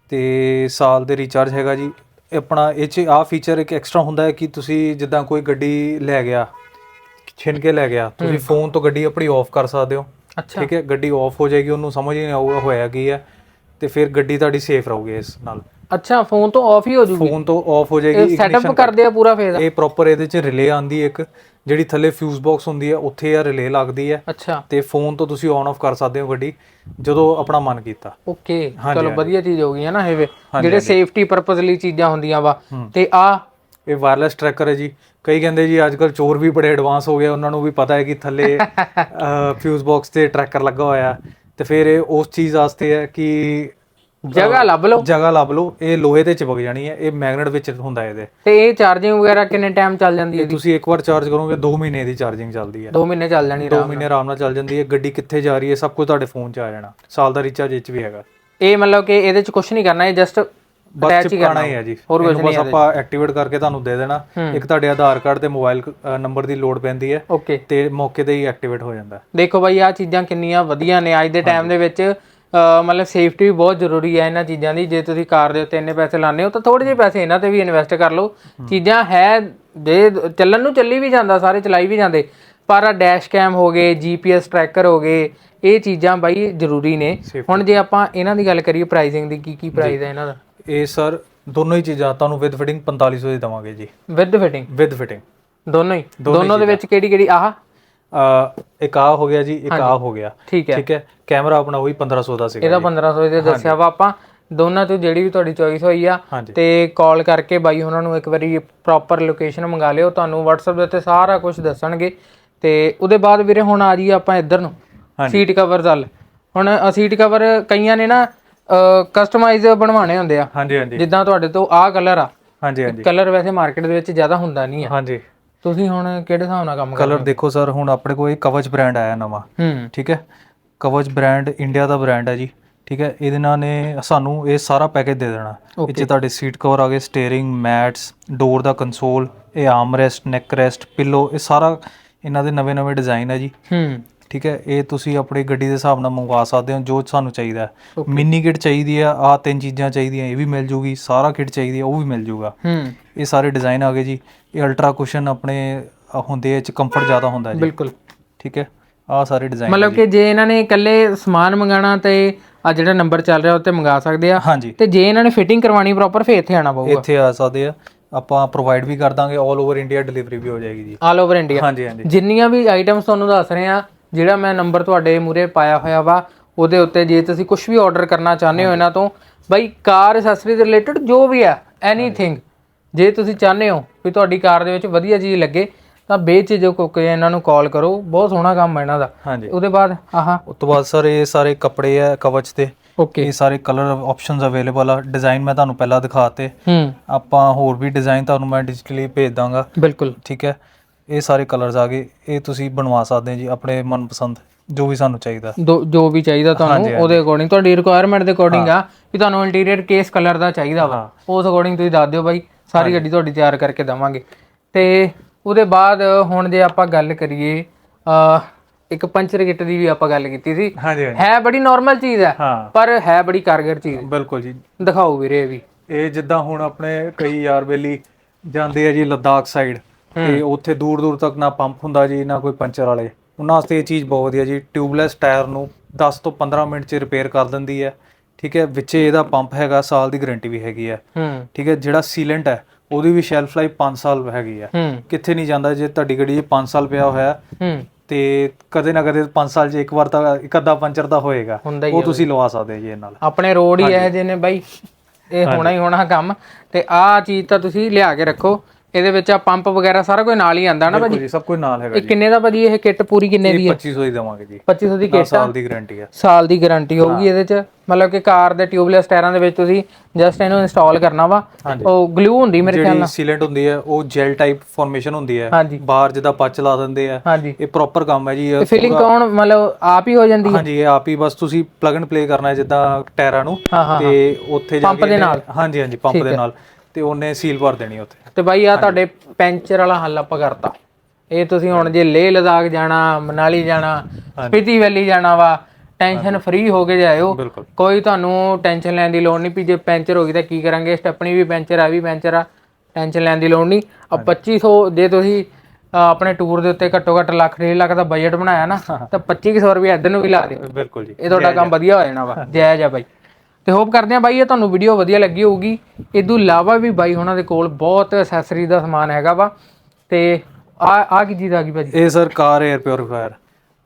ਤੇ ਸਾਲ ਦੇ ਰੀਚਾਰਜ ਹੈਗਾ ਜੀ। ਇਹ ਆਪਣਾ ਇਹ 'ਚ ਆ ਫੀਚਰ ਇੱਕ ਐਕਸਟਰਾ ਹੁੰਦਾ ਹੈ ਕਿ ਤੁਸੀਂ ਜਿੱਦਾਂ ਕੋਈ ਗੱਡੀ ਲੈ ਗਿਆ ਛਿਨ ਕੇ ਲੈ ਗਿਆ ਤੁਸੀਂ ਫੋਨ ਤੋਂ ਗੱਡੀ ਆਪਣੀ ਆਫ ਕਰ ਸਕਦੇ ਹੋ। ਅੱਛਾ। ਠੀਕ ਹੈ ਗੱਡੀ ਆਫ ਹੋ ਜਾਏਗੀ ਉਹਨੂੰ ਸਮਝ ਹੀ ਨਹੀਂ ਆਊਗਾ ਹੋਇਆ ਕੀ ਹੈ। ਤੇ ਫਿਰ ਗੱਡੀ ਤੁਹਾਡੀ ਸੇਫ ਰਹੂਗੀ ਇਸ ਨਾਲ। ਅੱਛਾ ਫੋਨ ਤੋਂ ਆਫ ਹੀ ਹੋ ਜੂਗੀ। ਫੋਨ ਤੋਂ ਆਫ ਹੋ ਜਾਏਗੀ ਸੈਟਅਪ ਕਰਦੇ ਆ ਪੂਰਾ ਫੇਰ ਇਹ ਪ੍ਰੋਪਰ ਇਹਦੇ 'ਚ ਰਿਲੇ ਆਂਦੀ ਇੱਕ ਜਿਹੜੀ ਥੱਲੇ ਫਿਊਜ਼ ਬਾਕਸ ਹੁੰਦੀ ਹੈ ਉੱਥੇ ਆ ਰਿਲੇ ਲੱਗਦੀ ਹੈ। ਅੱਛਾ। ਤੇ ਫੋਨ ਤੋਂ ਤੁਸੀਂ ਔਨ ਆਫ ਕਰ ਸਕਦੇ ਹੋ ਗੱਡੀ ਜਦੋਂ ਆਪਣਾ ਮਨ ਕੀਤਾ। ਓਕੇ ਚਲੋ ਵਧੀਆ ਚੀਜ਼ ਹੋ ਗਈ ਹੈ ਨਾ ਇਹ ਜਿਹੜੇ ਸੇਫਟੀ ਪਰਪਸ ਲਈ ਚੀਜ਼ਾਂ ਹੁੰਦੀਆਂ ਵਾ। ਤੇ ਆ ਇਹ ਵਾਇਰਲੈਸ ਟਰੈਕਰ ਹੈ ਜੀ। ਕਈ ਕਹਿੰਦੇ ਜੀ ਅੱਜ ਕੱਲ ਚੋਰ ਵੀ ਬੜੇ ਐਡਵਾਂਸ ਹੋ ਗਏ ਉਹਨਾਂ ਨੂੰ ਵੀ ਪਤਾ ਹੈ ਕਿ ਥੱਲੇ ਫਿਊਜ਼ ਬਾਕਸ ਤੇ ਟਰੈਕਰ ਲੱਗਾ ਹੋਇਆ ਤੇ ਫਿਰ ਇਹ ਉਸ ਚੀਜ਼ ਵਾਸਤੇ ਹੈ ਕਿ ਜਗ੍ਹਾ ਲੱਭ ਲਓ। ਜਗ੍ਹਾ ਲੱਭ ਲਓ। ਇਹ ਲੋਹੇ ਤੇ ਚਿਪਕ ਜਾਣੀ ਹੈ। ਇਹ ਮੈਗਨੇਟ ਵਿੱਚ ਹੁੰਦਾ ਇਹਦੇ। ਤੇ ਇਹ ਚਾਰਜਿੰਗ ਵਗੈਰਾ ਕਿੰਨੇ ਟਾਈਮ ਚੱਲ ਜਾਂਦੀ ਹੈ ਤੁਸੀਂ ਇੱਕ ਵਾਰ ਚਾਰਜ ਕਰੋਗੇ 2 ਮਹੀਨੇ ਦੀ ਚਾਰਜਿੰਗ ਚੱਲਦੀ ਹੈ। 2 ਮਹੀਨੇ ਚੱਲ ਜਾਣੀ 2 ਮਹੀਨੇ ਆਰਾਮ ਨਾਲ ਚੱਲ ਜਾਂਦੀ ਹੈ। ਗੱਡੀ ਕਿੱਥੇ ਜਾ ਰਹੀ ਹੈ ਸਭ ਕੁਝ ਤੁਹਾਡੇ ਫੋਨ 'ਚ ਆ ਜਾਣਾ। ਸਾਲ ਦਾ ਰੀਚਾਰਜ ਇਹ 'ਚ ਵੀ ਹੈਗਾ। ਇਹ ਮਤਲਬ ਕਿ ਇਹਦੇ ਚ ਕੁਝ ਨਹੀਂ ਕਰਨਾ ਇਹ ਜਸਟ ਬਸ ਚਿਪਕਾਣਾ ਹੀ ਹੈ ਜੀ। ਹੋਰ ਕੁਝ ਬਸ ਆਪਾਂ ਐਕਟੀਵੇਟ ਕਰਕੇ ਤੁਹਾਨੂੰ ਦੇ ਦੇਣਾ। ਇੱਕ ਤੁਹਾਡੇ ਆਧਾਰ ਕਾਰਡ ਤੇ ਮੋਬਾਈਲ ਨੰਬਰ ਦੀ ਲੋਡ ਪੈਂਦੀ ਹੈ। ਓਕੇ ਤੇ ਮੌਕੇ ਤੇ ਹੀ ਐਕਟੀਵੇਟ ਹੋ ਜਾਂਦਾ। ਦੇਖੋ ਬਾਈ ਆ ਚੀਜ਼ਾਂ ਕਿੰਨੀਆਂ ਵਧੀਆ ਨੇ। ਅੱਜ ਦੇ ਟਾਈਮ ਦੇ ਵਿੱਚ ਮਤਲਬ ਸੇਫਟੀ ਵੀ ਬਹੁਤ ਜ਼ਰੂਰੀ ਹੈ ਇਹਨਾਂ ਚੀਜ਼ਾਂ ਦੀ। ਜੇ ਤੁਸੀਂ ਕਾਰ ਦੇ ਉੱਤੇ ਇੰਨੇ ਪੈਸੇ ਲਾਉਂਦੇ ਹੋ ਤਾਂ ਥੋੜੇ ਜਿਹੇ ਪੈਸੇ ਇਹਨਾਂ ਤੇ ਵੀ ਇਨਵੈਸਟ ਕਰ ਲਓ। ਚੀਜ਼ਾਂ ਹੈ ਜੇ ਚੱਲਣ ਨੂੰ ਚੱਲੀ ਵੀ ਜਾਂਦਾ ਸਾਰੇ ਚਲਾਈ ਵੀ ਜਾਂਦੇ। ਪਰ ਆ ਡੈਸ਼ ਕੈਮ ਹੋ ਗਏ ਜੀਪੀਐਸ ਟਰੈਕਰ ਹੋ ਗਏ ਇਹ ਚੀਜ਼ਾਂ ਬਾਈ ਜ਼ਰੂਰੀ ਨੇ। ਹੁਣ ਜੇ ਆਪਾਂ ਇਹਨਾਂ ਦੀ ਗੱਲ ਕਰੀਏ ਪ੍ਰਾਈਸਿੰਗ ਦੀ ਕੀ ਕੀ ਪ੍ਰਾਈਸ ਹੈ ਇਹਨਾਂ ਦਾ? ਇਹ ਸਰ ਦੋਨੋਂ ਹੀ ਚੀਜ਼ਾਂ ਤੁਹਾਨੂੰ ਵਿਦ ਫਿਟਿੰਗ 4500 ਦੀ ਦਵਾਂਗੇ ਜੀ। ਵਿਦ ਫਿਟਿੰਗ ਵਿਦ ਫਿਟਿੰਗ ਦੋਨੋਂ ਹੀ? ਦੋਨੋਂ ਦੇ ਵਿੱਚ ਕਿਹੜੀ ਕਿਹੜੀ ਆਹ? ਅ ਇੱਕ ਆ ਹੋ ਗਿਆ ਜੀ ਇੱਕ ਆ ਹੋ ਗਿਆ। ਠੀਕ ਹੈ। ਠੀਕ ਹੈ। ਕੈਮਰਾ ਆਪਣਾ ਉਹੀ 1500 ਦਾ ਸੀਗਾ ਇਹਦਾ 1500 ਦੇ ਦੱਸਿਆ ਵਾ ਆਪਾਂ। ਦੋਨਾਂ ਤੋਂ ਜਿਹੜੀ ਵੀ ਤੁਹਾਡੀ ਚੋਇਸ ਹੋਈ ਆ ਤੇ ਕਾਲ ਕਰਕੇ ਬਾਈ ਉਹਨਾਂ ਨੂੰ ਇੱਕ ਵਾਰੀ ਪ੍ਰੋਪਰ ਲੋਕੇਸ਼ਨ ਮੰਗਾ ਲਿਓ। ਤੁਹਾਨੂੰ WhatsApp ਦੇ ਉੱਤੇ ਸਾਰਾ ਕੁਝ ਦੱਸਣਗੇ। ਤੇ ਉਹਦੇ ਬਾਅਦ ਵੀਰੇ ਹੁਣ ਆ ਜੀ ਆਪਾਂ ਇੱਧਰ ਨੂੰ। ਸੀਟ ਕਵਰ ਵੱਲ। ਹੁਣ ਸੀਟ ਕਵਰ ਕਈਆਂ ਨੇ ਨਾ ਕਸਟਮਾਈਜ਼ ਬਣਵਾਉਣੇ ਹੁੰਦੇ ਆ। ਹਾਂਜੀ ਹਾਂਜੀ। ਜਿੱਦਾਂ ਤੁਹਾਡੇ ਤੋਂ ਆਹ ਕਲਰ ਆ। ਹਾਂਜੀ ਹਾਂਜੀ। ਕਲਰ ਵੈਸੇ ਮਾਰਕੀਟ ਦੇ ਵਿੱਚ ਜ਼ਿਆਦਾ ਹੁੰਦਾ ਨਹੀਂ ਆ। ਹਾਂਜੀ। ਤੁਸੀਂ ਹੁਣ ਕਿਹੜੇ ਹਿਸਾਬ ਨਾਲ ਕੰਮ ਕਰ ਕਲਰ ਦੇਖੋ ਸਰ ਹੁਣ ਆਪਣੇ ਕੋਲ ਇਹ ਕਵਚ ਬ੍ਰਾਂਡ ਆਇਆ ਨਵਾਂ। ਹੂੰ। ਠੀਕ ਹੈ? ਕਵਚ ਬ੍ਰਾਂਡ ਇੰਡੀਆ ਦਾ ਬ੍ਰਾਂਡ ਹੈ ਜੀ। ਠੀਕ ਹੈ? ਇਹਦੇ ਨਾਲ ਨੇ ਸਾਨੂੰ ਇਹ ਸਾਰਾ ਪੈਕੇਜ ਦੇ ਦੇਣਾ। ਇਹ 'ਚ ਤੁਹਾਡੇ ਸੀਟ ਕਵਰ ਆ ਗਏ ਸਟੀਅਰਿੰਗ ਮੈਟਸ ਡੋਰ ਦਾ ਕੰਸੋਲ ਇਹ arm rest neck rest pillow ਇਹ ਸਾਰਾ ਇਹਨਾਂ ਦੇ ਨਵੇਂ ਨਵੇਂ ਡਿਜ਼ਾਈਨ ਹੈ ਜੀ। ਹੂੰ। ਠੀਕ ਹੈ ਇਹ ਤੁਸੀਂ ਆਪਣੀ ਗੱਡੀ ਦੇ ਹਿਸਾਬ ਨਾਲ ਮੰਗਵਾ ਸਕਦੇ ਹੋ ਜੋ ਸਾਨੂੰ ਚਾਹੀਦਾ ਹੈ। ਮਿੰਨੀ ਕਿਟ ਚਾਹੀਦੀ ਆ ਆ ਤਿੰਨ ਚੀਜ਼ਾਂ ਚਾਹੀਦੀਆਂ ਇਹ ਵੀ ਮਿਲ ਜੂਗੀ ਸਾਰਾ ਕਿਟ ਚਾਹੀਦੀ ਆ ਉਹ ਵੀ ਮਿਲ ਜੂਗਾ। ਹੂੰ। ਇਹ ਸਾਰੇ ਡਿਜ਼ਾਈਨ ਆ ਗਏ ਜੀ। ਇਹ ਅਲਟਰਾ ਕੁਸ਼ਨ ਆਪਣੇ ਅ, ਹੁੰਦੇ ਆ ਇਹ ਚ ਕੰਫਰਟ ਜ਼ਿਆਦਾ ਹੁੰਦਾ ਜੀ। ਬਿਲਕੁਲ। ਠੀਕ ਹੈ ਆ ਸਾਰੇ ਡਿਜ਼ਾਈਨ ਮਤਲਬ ਕਿ ਜੇ ਇਹਨਾਂ ਨੇ ਇਕੱਲੇ ਸਮਾਨ ਮੰਗਾਣਾ ਤੇ ਆ ਜਿਹੜਾ ਨੰਬਰ ਚੱਲ ਰਿਹਾ ਉੱਤੇ ਮੰਗਾ ਸਕਦੇ ਆ। ਹਾਂਜੀ। ਤੇ ਜੇ ਇਹਨਾਂ ਨੇ ਫਿਟਿੰਗ ਕਰਵਾਣੀ ਪ੍ਰੋਪਰ ਫੇਰ ਇੱਥੇ ਆਣਾ ਪਊਗਾ। ਇੱਥੇ ਆ ਸਕਦੇ ਆ। ਆਪਾਂ ਪ੍ਰੋਵਾਈਡ ਵੀ ਕਰ ਦਾਂਗੇ 올 ਓਵਰ ਇੰਡੀਆ ਡਿਲੀਵਰੀ ਵੀ ਹੋ ਜਾਏਗੀ ਜੀ। ਆਲ ਓਵਰ ਇੰਡੀਆ ਹਾਂਜੀ ਹਾਂਜੀ। ਜਿੰਨੀਆਂ ਵੀ ਆਈਟਮਸ ਤੁਹਾਨੂੰ ਦੱਸ ਰਹੇ ਆ ਜਿਹੜਾ ਮੈਂ ਨੰਬਰ ਤੁਹਾਡੇ ਮੂਰੇ ਪਾਇਆ ਹੋਇਆ ਵਾ ਉਹਦੇ ਉੱਤੇ ਜੇ ਤੁਸੀਂ ਕੁਝ ਵੀ ਆਰਡਰ ਕਰਨਾ ਚਾਹੁੰਦੇ ਹੋ ਇਹਨਾਂ ਤੋਂ ਬਾਈ ਕਾਰ ਐਕਸੈਸਰੀ ਦੇ ਰਿਲੇਟਡ ਜੋ ਵੀ ਆ ਐਨੀਥਿੰਗ ਜੇ ਤੁਸੀਂ ਚਾਹੁੰਦੇ ਹੋ ਵੀ ਤੁਹਾਡੀ ਕਾਰ ਦੇ ਵਿੱਚ ਵਧੀਆ ਚੀਜ਼ ਲੱਗੇ ਤਾਂ ਬੇਝਿਜਕ ਹੋ ਕੇ ਇਹਨਾਂ ਨੂੰ ਕਾਲ ਕਰੋ ਬਹੁਤ ਸੋਹਣਾ ਕੰਮ ਹੈ ਇਹਨਾਂ ਦਾ। ਹਾਂਜੀ। ਉਹਦੇ ਬਾਅਦ ਆਹਾ। ਉਸ ਤੋਂ ਬਾਅਦ ਸਰ ਇਹ ਸਾਰੇ ਕੱਪੜੇ ਆ ਕਵਚ ਦੇ। ਓਕੇ ਇਹ ਸਾਰੇ ਕਲਰ ਆਪਸ਼ਨਸ ਅਵੇਲੇਬਲ ਆ। ਡਿਜ਼ਾਈਨ ਮੈਂ ਤੁਹਾਨੂੰ ਪਹਿਲਾਂ ਦਿਖਾਤੇ ਹੂੰ। ਆਪਾਂ ਹੋਰ ਵੀ ਡਿਜ਼ਾਈਨ ਤੁਹਾਨੂੰ ਮੈਂ ਡਿਜੀਟਲੀ ਭੇਜ ਦਾਂਗਾ। ਬਿਲਕੁਲ। ਠੀਕ ਹੈ। ਇਹ ਸਾਰੇ ਕਲਰਸ ਆ ਗਏ। ਇਹ ਤੁਸੀਂ ਬਣਵਾ ਸਕਦੇ ਹੋ ਜੀ ਆਪਣੇ ਮਨਪਸੰਦ ਜੋ ਵੀ ਸਾਨੂੰ ਚਾਹੀਦਾ। ਦੋ- ਜੋ ਵੀ ਚਾਹੀਦਾ ਤੁਹਾਨੂੰ ਉਹਦੇ ਅਕੋਰਡਿੰਗ ਤੁਹਾਡੀ ਰਿਕੁਆਇਰਮੈਂਟ ਦੇ ਅਕੋਰਡਿੰਗ ਆ ਕਿ ਤੁਹਾਨੂੰ ਇੰਟੀਰੀਅਰ ਕੇਸ ਕਲਰ ਦਾ ਚਾਹੀਦਾ ਵਾ। ਉਸ ਅਕੋਰਡਿੰਗ ਤੁਸੀਂ ਦੱਸ ਦਿਓ ਬਾਈ ਸਾਰੀ ਗੱਡੀ ਤੁਹਾਡੀ ਤਿਆਰ ਕਰਕੇ ਦਵਾਂਗੇ। ਤੇ ਉਹਦੇ ਬਾਅਦ ਹੁਣ ਜੇ ਆਪਾਂ ਗੱਲ ਕਰੀਏ ਅ ਇੱਕ ਪੰਚਰ ਕਿੱਟ ਦੀ ਵੀ ਆਪਾਂ ਗੱਲ ਕੀਤੀ ਸੀ। ਹਾਂਜੀ ਹਾਂਜੀ। ਹੈ ਬੜੀ ਨਾਰਮਲ ਚੀਜ਼ ਹੈ ਹਾਂ। ਪਰ ਹੈ ਬੜੀ ਕਾਰਗਰ ਚੀਜ਼। ਬਿਲਕੁਲ ਜੀ। ਦਿਖਾਓ ਵੀਰੇ ਇਹ ਵੀ। ਇਹ ਜਿੱਦਾਂ ਹੁਣ ਆਪਣੇ ਕਈ ਯਾਰ ਬੇਲੀ ਜਾਂਦੇ ਆ ਜੀ ਲੱਦਾਖ ਸਾਈਡ ਤੇ ਉੱਥੇ ਦੂਰ ਦੂਰ ਤੱਕ ਨਾ ਪੰਪ ਹੁੰਦਾ ਜੀ ਨਾ ਕੋਈ ਪੰਚਰ ਵਾਲੇ। ਉਹਨਾਂ ਵਾਸਤੇ ਇਹ ਚੀਜ਼ ਬਹੁਤ ਵਧੀਆ ਜੀ ਟਿਊਬਲੈਸ ਟਾਇਰ ਨੂੰ 10 ਤੋਂ 15 ਮਿੰਟ 'ਚ ਰਿਪੇਅਰ ਕਰ ਦਿੰਦੀ ਹੈ। ਠੀਕ ਹੈ ਵਿੱਚੇ ਇਹਦਾ ਪੰਪ ਹੈਗਾ ਸਾਲ ਦੀ ਗਾਰੰਟੀ ਵੀ ਹੈਗੀ ਹੈ। ਠੀਕ ਹੈ ਜਿਹੜਾ ਸੀਲੈਂਟ ਹੈ ਉਹਦੀ ਵੀ ਸ਼ੈਲਫ ਲਾਈਫ 5 ਸਾਲ ਹੈਗੀ ਹੈ। ਕਿੱਥੇ ਨਹੀਂ ਜਾਂਦਾ ਜੇ ਤੁਹਾਡੀ ਗੱਡੀ 'ਚ 5 ਸਾਲ ਪਿਆ ਹੋਇਆ। ਤੇ ਕਦੇ ਨਾ ਕਦੇ 5 ਸਾਲ 'ਚ ਇੱਕ ਵਾਰ ਤਾਂ ਇੱਕ ਅੱਧਾ ਪੰਚਰ ਤਾਂ ਹੋਏਗਾ। ਉਹ ਤੁਸੀਂ ਲਵਾ ਸਕਦੇ ਜੀ ਇਹ ਨਾਲ। ਆਪਣੇ ਰੋਡ ਹੀ ਇਹ ਜਿਹੇ ਨੇ ਬਾਈ। ਇਹ ਹੋਣਾ ਹੀ ਹੋਣਾ ਕੰਮ। ਤੇ ਆਹ ਚੀਜ਼ ਤਾਂ ਤੁਸੀਂ ਲਿਆ ਕੇ ਰੱਖੋ। ਇਹਦੇ ਵਿੱਚ ਆ ਪੰਪ ਵਗੈਰਾ ਸਾਰਾ ਕੁਝ ਨਾਲ ਹੀ ਆਂਦਾ ਨਾ ਭਾਜੀ? ਜੀ ਸਭ ਕੁਝ ਨਾਲ ਹੈਗਾ ਇਹ ਜੀ। ਕਿੰਨੇ ਦਾ ਭਾਜੀ ਇਹ ਕਿੱਟ ਪੂਰੀ ਕਿੰਨੇ ਦੀ ਹੈ? 2500 ਹੀ ਦੇਵਾਂਗੇ ਜੀ। 2500 ਦੀ 10 ਕਿੱਟ ਆ? ਸਾਲ ਦੀ ਗਾਰੰਟੀ ਹੈ ਸਾਲ ਦੀ ਗਾਰੰਟੀ ਹੋਊਗੀ ਇਹਦੇ ਚ? ਮਤਲਬ ਕਿ ਕਾਰ ਦੇ ਟਿਊਬਲੈਸ ਟਾਇਰਾਂ ਦੇ ਵਿੱਚ ਤੁਸੀਂ ਜਸਟ ਇਹਨੂੰ ਇੰਸਟਾਲ ਕਰਨਾ ਵਾ। ਉਹ ਗਲੂ ਹੁੰਦੀ ਮੇਰੇ ਖਿਆਲ ਜਿਹੜੀ ਨਾਲ। ਸੀਲੈਂਟ ਹੁੰਦੀ ਹੈ ਉਹ ਜੈਲ ਟਾਈਪ ਫਾਰਮੇਸ਼ਨ ਹੁੰਦੀ ਹੈ। ਹਾਂਜੀ। ਬਾਹਰ ਜਿੱਦਾਂ ਪੱਚ ਲਾ ਦਿੰਦੇ ਆ। ਹਾਂਜੀ। ਇਹ ਪ੍ਰੋਪਰ ਕੰਮ ਹੈ ਜੀ ਇਹ ਫਿਲਿੰਗ ਕੌਣ ਮਤਲਬ ਆਪ ਹੀ ਹੋ ਜਾਂਦੀ ਹੈ? ਹਾਂਜੀ ਇਹ ਆਪ ਹੀ ਬਸ ਤੁਸੀਂ ਪਲਗ ਐਂਡ ਪਲੇ ਕਰਨਾ ਹੈ ਜਿੱਦਾਂ ਟਾਇਰਾਂ ਨੂੰ। ਹਾਂ ਹਾਂ ਤੇ ਉੱਥੇ ਜਾ ਪੰਪ ਦੇ ਨਾਲ? ਹਾਂਜੀ ਹਾਂਜੀ ਪੰਪ ਦੇ ਨਾਲ। ਤੇ ਉਹਨੇ ਸੀਲ ਭਰ ਦੇਣੀ ਉੱਥੇ। ਤੇ ਬਾਈ ਆ ਤੁਹਾਡੇ ਪੈਂਚਰ ਵਾਲਾ ਹੱਲ ਆਪਾਂ ਕਰਤਾ। ਇਹ ਤੁਸੀਂ ਹੁਣ ਜੇ ਲੇਹ ਲਦਾਖ ਜਾਣਾ ਮਨਾਲੀ ਜਾਣਾ ਸਪੀਤੀ ਵੈਲੀ ਜਾਣਾ ਵਾ ਟੈਨਸ਼ਨ ਫ੍ਰੀ ਹੋ ਕੇ ਜਾਇਓ। ਕੋਈ ਤੁਹਾਨੂੰ ਟੈਨਸ਼ਨ ਲੈਣ ਦੀ ਲੋੜ ਨਹੀਂ ਵੀ ਜੇ ਪੈਂਚਰ ਹੋ ਗਈ ਤਾਂ ਕੀ ਕਰਾਂਗੇ? ਸਟੈਪਣੀ ਵੀ ਪੈਂਚਰ ਆ ਵੀ ਪੈਂਚਰ ਆ। ਟੈਨਸ਼ਨ ਲੈਣ ਦੀ ਲੋੜ ਨਹੀਂ। ਆ 2500 ਜੇ ਤੁਸੀਂ ਆਪਣੇ ਟੂਰ ਦੇ ਉੱਤੇ ਘੱਟੋ ਘੱਟ ਲੱਖ ਡੇਢ ਲੱਖ ਦਾ ਬਜਟ ਬਣਾਇਆ ਨਾ ਤਾਂ 2500 ਰੁਪਏ ਇੱਧਰ ਨੂੰ ਵੀ ਲਾ ਦਿਓ। ਬਿਲਕੁਲ ਜੀ। ਇਹ ਤੁਹਾਡਾ ਕੰਮ ਵਧੀਆ ਹੋ ਜਾਣਾ ਵਾ। ਜਾਇਜ਼ ਆ ਬਾਈ। ਤੇ ਹੋਪ ਕਰਦੇ ਆ ਬਾਈ ਇਹ ਤੁਹਾਨੂੰ ਵੀਡੀਓ ਵਧੀਆ ਲੱਗੀ ਹੋਊਗੀ। ਇਦੋਂ ਇਲਾਵਾ ਵੀ ਬਾਈ ਉਹਨਾਂ ਦੇ ਕੋਲ ਬਹੁਤ ਐਕਸੈਸਰੀ ਦਾ ਸਮਾਨ ਹੈਗਾ ਵਾ। ਤੇ ਆ ਆ ਕੀ ਚੀਜ਼ ਆ ਗਈ ਭਾਜੀ? ਇਹ ਸਰ ਕਾਰ 에ਅਰ ਪਿਉਰੀਫਾਇਰ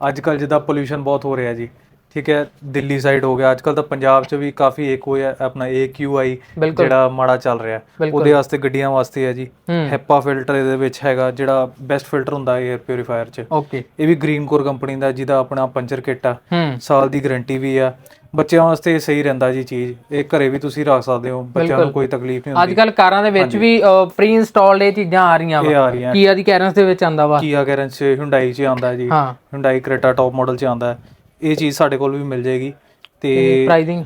ਅੱਜ ਕੱਲ ਜਿੱਦਾਂ ਪੋਲੂਸ਼ਨ ਬਹੁਤ ਹੋ ਰਿਹਾ ਜੀ। ਠੀਕ ਹੈ ਦਿੱਲੀ ਸਾਈਡ ਹੋ ਗਿਆ। ਅੱਜ ਕੱਲ ਤਾਂ ਪੰਜਾਬ 'ਚ ਵੀ ਕਾਫੀ ਇੱਕ ਹੋਇਆ ਆਪਣਾ AQI ਜਿਹੜਾ ਮਾੜਾ ਚੱਲ ਰਿਹਾ। ਉਹਦੇ ਵਾਸਤੇ ਗੱਡੀਆਂ ਵਾਸਤੇ ਹੈ ਜੀ। ਹੈਪਾ ਫਿਲਟਰ ਇਹਦੇ ਵਿੱਚ ਹੈਗਾ ਜਿਹੜਾ ਬੈਸਟ ਫਿਲਟਰ ਹੁੰਦਾ ਹੈ 에ਅਰ ਪਿਉਰੀਫਾਇਰ 'ਚ। ਓਕੇ ਇਹ ਵੀ ਗ੍ਰੀਨ ਕੋਰ ਕੰਪਨੀ ਦਾ ਜਿਹਦਾ ਆਪਣਾ ਪੰਚਰ ਕਿੱਟ ਆ। ਸਾਲ ਦੀ ਗਾਰੰਟੀ ਵੀ ਆ। ਬੱਚਿਆਂ ਵਾਸਤੇ ਸਹੀ ਰਹਿੰਦਾ ਜੀ ਚੀਜ਼ ਇਹ ਘਰੇ ਵੀ ਤੁਸੀਂ ਰੱਖ ਸਕਦੇ ਹੋ ਬੱਚਿਆਂ ਨੂੰ ਕੋਈ ਤਕਲੀਫ ਨਹੀਂ ਅੱਜ ਕੱਲ ਕਾਰਾਂ ਦੇ ਵਿੱਚ ਵੀ ਪ੍ਰੀ ਇੰਸਟਾਲਡ ਇਹ ਚੀਜ਼ਾਂ ਆ ਰਹੀਆਂ ਇਹ ਵਾ ਆ ਰਹੀਆਂ। ਦੀ ਕੈਰਨਸ ਦੇ ਵਿੱਚ ਆਂਦਾ ਵਾ। ਕੀਆ 'ਚ ਹਿੰਡਾਈ 'ਚ ਆਉਂਦਾ ਜੀ। ਹਾਂ। ਹਿੰਡਾਈ ਕ੍ਰੇਟਾ ਟੌਪ ਮਾਡਲ 'ਚ ਆਉਂਦਾ। ਹੈ ਇਹ ਚੀਜ਼ ਸਾਡੇ ਕੋਲ ਵੀ ਮਿਲ ਜਾਏਗੀ। ਤੇ ਪ੍ਰਾਈਸਿੰਗ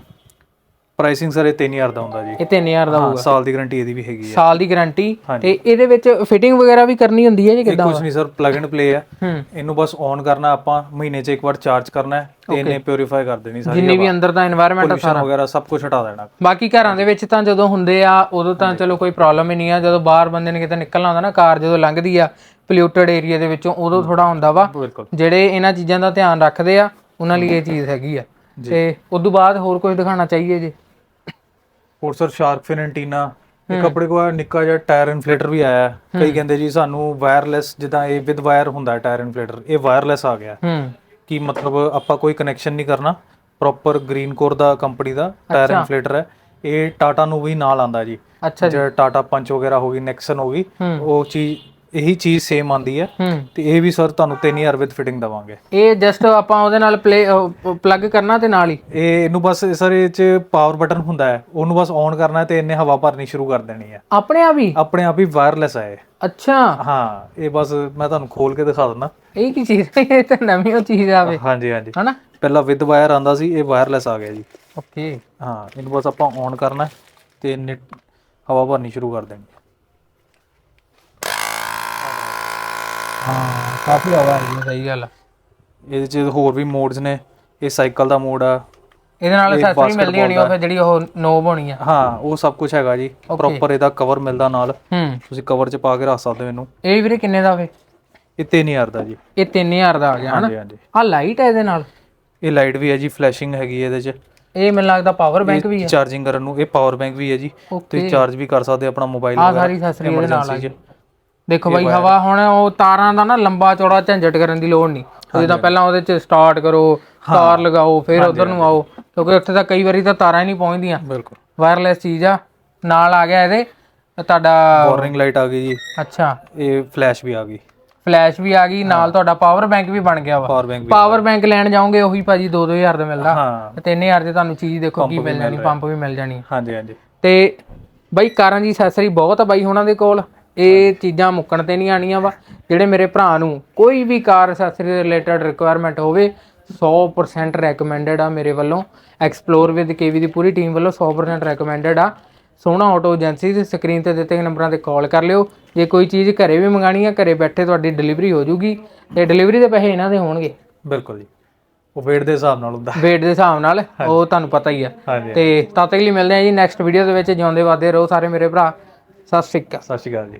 ਪ੍ਰਾਈਸਿੰਗ ਸਰ ਇਹ 3000 ਦਾ ਹੁੰਦਾ ਜੀ। ਇਹ 3000 ਦਾ ਹੋਊਗਾ। ਸਾਲ ਦੀ ਗਾਰੰਟੀ ਇਹਦੀ ਵੀ ਹੈਗੀ ਹੈ ਸਾਲ ਦੀ ਗਾਰੰਟੀ ਤੇ ਇਹਦੇ ਵਿੱਚ ਫਿਟਿੰਗ ਵਗੈਰਾ ਵੀ ਕਰਨੀ ਹੁੰਦੀ ਹੈ ਜੀ ਕਿਦਾਂ? ਕੁਝ ਨਹੀਂ ਸਰ ਪਲੱਗ ਐਂਡ ਪਲੇ ਆ। ਇਹਨੂੰ ਬਸ ਔਨ ਕਰਨਾ ਆਪਾਂ ਮਹੀਨੇ 'ਚ ਇੱਕ ਵਾਰ ਚਾਰਜ ਕਰਨਾ ਤੇ ਇਹਨੇ ਪਿਉਰੀਫਾਈ ਕਰ ਦੇਣੀ ਸਾਰੀ ਜਿੰਨੀ ਵੀ ਅੰਦਰ ਦਾ এনवायरमेंट ਆ ਸਾਰਾ। ਵਗੈਰਾ ਸਭ ਕੁਝ ਹਟਾ ਦੇਣਾ। ਬਾਕੀ ਘਰਾਂ ਦੇ ਵਿੱਚ ਤਾਂ ਜਦੋਂ ਹੁੰਦੇ ਆ ਉਦੋਂ ਤਾਂ ਚਲੋ ਕੋਈ ਪ੍ਰੋਬਲਮ ਹੀ ਨਹੀਂ ਆ। ਜਦੋਂ ਬਾਹਰ ਬੰਦੇ ਨੇ ਕਿਤੇ ਨਿਕਲਣਾ ਹੁੰਦਾ ਨਾ ਕਾਰ ਜਦੋਂ ਲੰਘਦੀ ਆ ਪੋਲਿਊਟਡ ਏਰੀਆ ਦੇ ਵਿੱਚੋਂ ਉਦੋਂ ਥੋੜਾ ਹੁੰਦਾ ਵਾ। ਜਿਹੜੇ ਇਹਨਾਂ ਚੀਜ਼ਾਂ ਦਾ ਧਿਆਨ ਰੱਖਦੇ ਆ ਉਹਨਾਂ ਲਈ ਇਹ ਚੀਜ਼ ਹੈਗੀ ਆ। ਤੇ ਉਸ ਤੋਂ ਬਾਅਦ ਹੋਰ ਕੁਝ ਦਿਖਾਉਣਾ ਚਾਹੀਏ ਜੀ? ਹੋਰ ਸਰ ਸ਼ਾਰਕ ਫਿਨ ਐਂਟੀਨਾ ਇੱਕ ਆਪਣੇ ਕੋਲ ਨਿੱਕਾ ਜਿਹਾ ਟਾਇਰ ਇਨਫਲੇਟਰ ਵੀ ਆਇਆ ਹੈ। ਕਈ ਕਹਿੰਦੇ ਜੀ ਸਾਨੂੰ ਵਾਇਰਲੈਸ ਜਿੱਦਾਂ ਇਹ ਵਿਦ ਵਾਇਰ ਹੁੰਦਾ ਟਾਇਰ ਇਨਫਲੇਟਰ ਇਹ ਵਾਇਰਲੈਸ ਆ ਗਿਆ। ਕਿ ਮਤਲਬ ਆਪਾਂ ਕੋਈ ਕਨੈਕਸ਼ਨ ਨਹੀਂ ਕਰਨਾ। ਪ੍ਰੋਪਰ ਗ੍ਰੀਨ ਕੋਰ ਦਾ ਕੰਪਨੀ ਦਾ ਟਾਇਰ ਇਨਫਲੇਟਰ ਹੈ। ਇਹ ਟਾਟਾ ਨੂੰ ਵੀ ਨਾਲ ਆਂਦਾ ਜੀ। ਅੱਛਾ ਜੀ। ਜਿਹੜਾ ਟਾਟਾ ਪੰਚ ਵਗੈਰਾ ਹੋ ਗਈ ਨੈਕਸਨ ਹੋ ਗਈ। ਉਹ ਚੀਜ਼ ਇਹੀ ਚੀਜ਼ ਸੇਮ ਆਂਦੀ ਹੈ ਤੇ ਇਹ ਵੀ ਸਰ ਤੁਹਾਨੂੰ 3000 ਵਿਦ ਫਿਟਿੰਗ ਦਵਾਂਗੇ। ਇਹ ਜਸਟ ਆਪਾਂ ਉਹਦੇ ਨਾਲ ਪਲੇ ਪਲੱਗ ਕਰਨਾ ਤੇ ਨਾਲ ਹੀ? ਇਹ ਇਹਨੂੰ ਬਸ ਸਰ ਇਹ ਚ ਪਾਵਰ ਬਟਨ ਹੁੰਦਾ ਹੈ ਉਹਨੂੰ ਬਸ ਔਨ ਕਰਨਾ ਤੇ ਇਹਨੇ ਹਵਾ ਭਰਨੀ ਸ਼ੁਰੂ ਕਰ ਦੇਣੀ ਹੈ। ਆਪਣੇ ਆਪ ਹੀ? ਆਪਣੇ ਆਪ ਹੀ ਵਾਇਰਲੈਸ ਹੈ। ਅੱਛਾ। ਹਾਂ ਇਹ ਬਸ ਮੈਂ ਤੁਹਾਨੂੰ ਖੋਲ ਕੇ ਦਿਖਾ ਦਿੰਦਾ। ਇਹ ਕੀ ਚੀਜ਼ ਹੈ? ਇਹ ਤਾਂ ਨਵੀਂ ਉਹ ਚੀਜ਼ ਆਵੇ ਹਾਂਜੀ ਹਾਂਜੀ। ਹਨਾ? ਪਹਿਲਾਂ ਵਿਦ ਵਾਇਰ ਆਂਦਾ ਸੀ ਇਹ ਵਾਇਰਲੈਸ ਆ ਗਿਆ ਜੀ। ਓਕੇ ਹਾਂ ਇਹਨੂੰ ਬਸ ਆਪਾਂ ਔਨ ਕਰਨਾ ਤੇ ਹਵਾ ਭਰਨੀ ਸ਼ੁਰੂ ਕਰ ਦੇਣੀ ਹਾਂ ਕਾਫੀ ਹਵਾ ਹੈ ਜੀ ਸਹੀ ਗੱਲ ਆ। ਇਹਦੇ ਚ ਹੋਰ ਵੀ ਮੋਡਸ ਨੇ ਇਹ ਸਾਈਕਲ ਦਾ ਮੋਡ ਆ ਇਹਦੇ ਨਾਲ ਐਕਸੈਸਰੀ ਮਿਲਦੀ ਹੋਣੀ ਉਹ ਫਿਰ ਜਿਹੜੀ ਉਹ ਨੋਬ ਹੋਣੀ ਆ। ਹਾਂ ਉਹ ਸਭ ਕੁਝ ਹੈਗਾ ਜੀ ਪ੍ਰੋਪਰ ਇਹਦਾ ਕਵਰ ਮਿਲਦਾ ਨਾਲ। ਹੂੰ। ਤੁਸੀਂ ਕਵਰ ਚ ਪਾ ਕੇ ਰੱਖ ਸਕਦੇ ਹੋ ਇਹਨੂੰ। ਇਹ ਵੀਰੇ ਕਿੰਨੇ ਦਾ ਵੇ? ਇਹ 3000 ਦਾ ਜੀ। ਇਹ 3000 ਦਾ ਆ ਗਿਆ ਹਨਾ? ਹਾਂਜੀ ਹਾਂਜੀ। ਆ ਲਾਈਟ ਹੈ ਇਹਦੇ ਨਾਲ? ਇਹ ਲਾਈਟ ਵੀ ਹੈ ਜੀ ਫਲੈਸ਼ਿੰਗ ਹੈਗੀ ਹੈ ਇਹਦੇ ਚ। ਇਹ ਮੈਨੂੰ ਲੱਗਦਾ ਪਾਵਰ ਬੈਂਕ ਵੀ ਆ। ਚਾਰਜਿੰਗ ਕਰਨ ਨੂੰ ਇਹ ਪਾਵਰ ਬੈਂਕ ਵੀ ਹੈ ਜੀ। ਤੁਸੀਂ ਚਾਰਜ ਵੀ ਕਰ ਸਕਦੇ ਹੋ ਆਪਣਾ ਮੋਬਾਈਲ ਆ ਸਾਰੀ ਐਕਸੈਸਰੀ ਇਹਦੇ ਨਾਲ ਆ ਗਈ ਦੇਖੋ ਬਾਈ ਹਵਾ ਹੁਣ ਉਹ ਤਾਰਾਂ ਦਾ ਨਾ ਲੰਬਾ ਚੌੜਾ ਝੰਜਟ ਕਰਨ ਦੀ ਲੋੜ ਨਹੀਂ। ਜਿੱਦਾਂ ਪਹਿਲਾਂ ਉਹਦੇ ਚ ਸਟਾਰਟ ਕਰੋ ਤਾਰ ਲਗਾਓ ਫਿਰ ਉਧਰ ਨੂੰ ਆਓ ਕਿਉਂਕਿ ਉੱਥੇ ਤਾਂ ਕਈ ਵਾਰੀ ਤਾਂ ਤਾਰਾਂ ਹੀ ਨਹੀਂ ਪਹੁੰਚਦੀਆਂ। ਬਿਲਕੁਲ। ਵਾਇਰਲੈਸ ਚੀਜ਼ ਆ ਨਾਲ ਆ ਗਿਆ ਇਹਦੇ ਤੁਹਾਡਾ ਵਾਰਨਿੰਗ ਲਾਈਟ ਆ ਗਈ ਜੀ। ਅੱਛਾ। ਇਹ ਫਲੈਸ਼ ਵੀ ਆ ਗਈ। ਫਲੈਸ਼ ਵੀ ਆ ਗਈ ਨਾਲ ਤੁਹਾਡਾ ਪਾਵਰ ਬੈਂਕ ਵੀ ਬਣ ਗਿਆ ਵਾ। ਪਾਵਰ ਬੈਂਕ ਲੈਣ ਜਾਓਗੇ ਉਹੀ ਭਾਜੀ 2-2000 ਦਾ ਮਿਲਦਾ। ਹਾਂ। ਤੇ 3000 ਦੇ ਤੁਹਾਨੂੰ ਚੀਜ਼ ਦੇਖੋ ਕੀ ਮਿਲ ਜਾਣੀ ਪੰਪ ਵੀ ਮਿਲ ਜਾਣੀ। ਹਾਂਜੀ ਹਾਂਜੀ। ਤੇ ਬਾਈ ਕਾਰਾਂ ਦੀ ਐਕਸੈਸਰੀ ਬਹੁਤ ਆ ਬਾਈ ਉਹਨਾਂ ਦੇ ਕੋਲ। ਇਹ ਚੀਜ਼ਾਂ ਮੁੱਕਣ ਤੇ ਨਹੀਂ ਆਣੀਆਂ ਵਾ। ਜਿਹੜੇ ਮੇਰੇ ਭਰਾ ਨੂੰ ਕੋਈ ਵੀ ਕਾਰ ਅਸੈਸਰੀ ਦੇ ਰਿਲੇਟਡ ਰਿਕੁਆਇਰਮੈਂਟ ਹੋਵੇ 100% ਰეკਮੈਂਡਡ ਆ ਮੇਰੇ ਵੱਲੋਂ। ਐਕਸਪਲੋਰ ਵਿਦ ਕੇਵੀ ਦੀ ਪੂਰੀ ਟੀਮ ਵੱਲੋਂ 100% ਰეკਮੈਂਡਡ ਆ। ਸੋਹਣਾ ਆਟੋ ਏਜੰਸੀ ਦੀ ਸਕਰੀਨ ਤੇ ਦਿੱਤੇ ਗਏ ਨੰਬਰਾਂ ਤੇ ਕਾਲ ਕਰ ਲਿਓ। ਜੇ ਕੋਈ ਚੀਜ਼ ਘਰੇ ਵੀ ਮੰਗਾਣੀ ਆ ਘਰੇ ਬੈਠੇ ਤੁਹਾਡੀ ਡਿਲੀਵਰੀ ਹੋ ਜੂਗੀ ਤੇ ਡਿਲੀਵਰੀ ਦੇ ਪੈਸੇ ਇਹਨਾਂ ਦੇ ਹੋਣਗੇ। ਬਿਲਕੁਲ ਜੀ। ਉਹ weight ਦੇ ਹਿਸਾਬ ਨਾਲ ਹੁੰਦਾ। weight ਦੇ ਹਿਸਾਬ ਨਾਲ ਉਹ ਤੁਹਾਨੂੰ ਪਤਾ ਹੀ ਆ। ਤੇ ਤਦ ਤੱਕ ਲਈ ਮਿਲਦੇ ਆ ਜੀ ਨੈਕਸਟ ਵੀਡੀਓ ਦੇ ਵਿੱਚ। ਜਿਉਂਦੇ ਵਾਦੇ ਰਹੋ ਸਾਰੇ ਮੇਰੇ ਭਰਾ। ਸਤਿ ਸ਼੍ਰੀ ਅਕਾਲ। ਸਤਿ ਸ਼੍ਰੀ ਅਕਾਲ ਜੀ।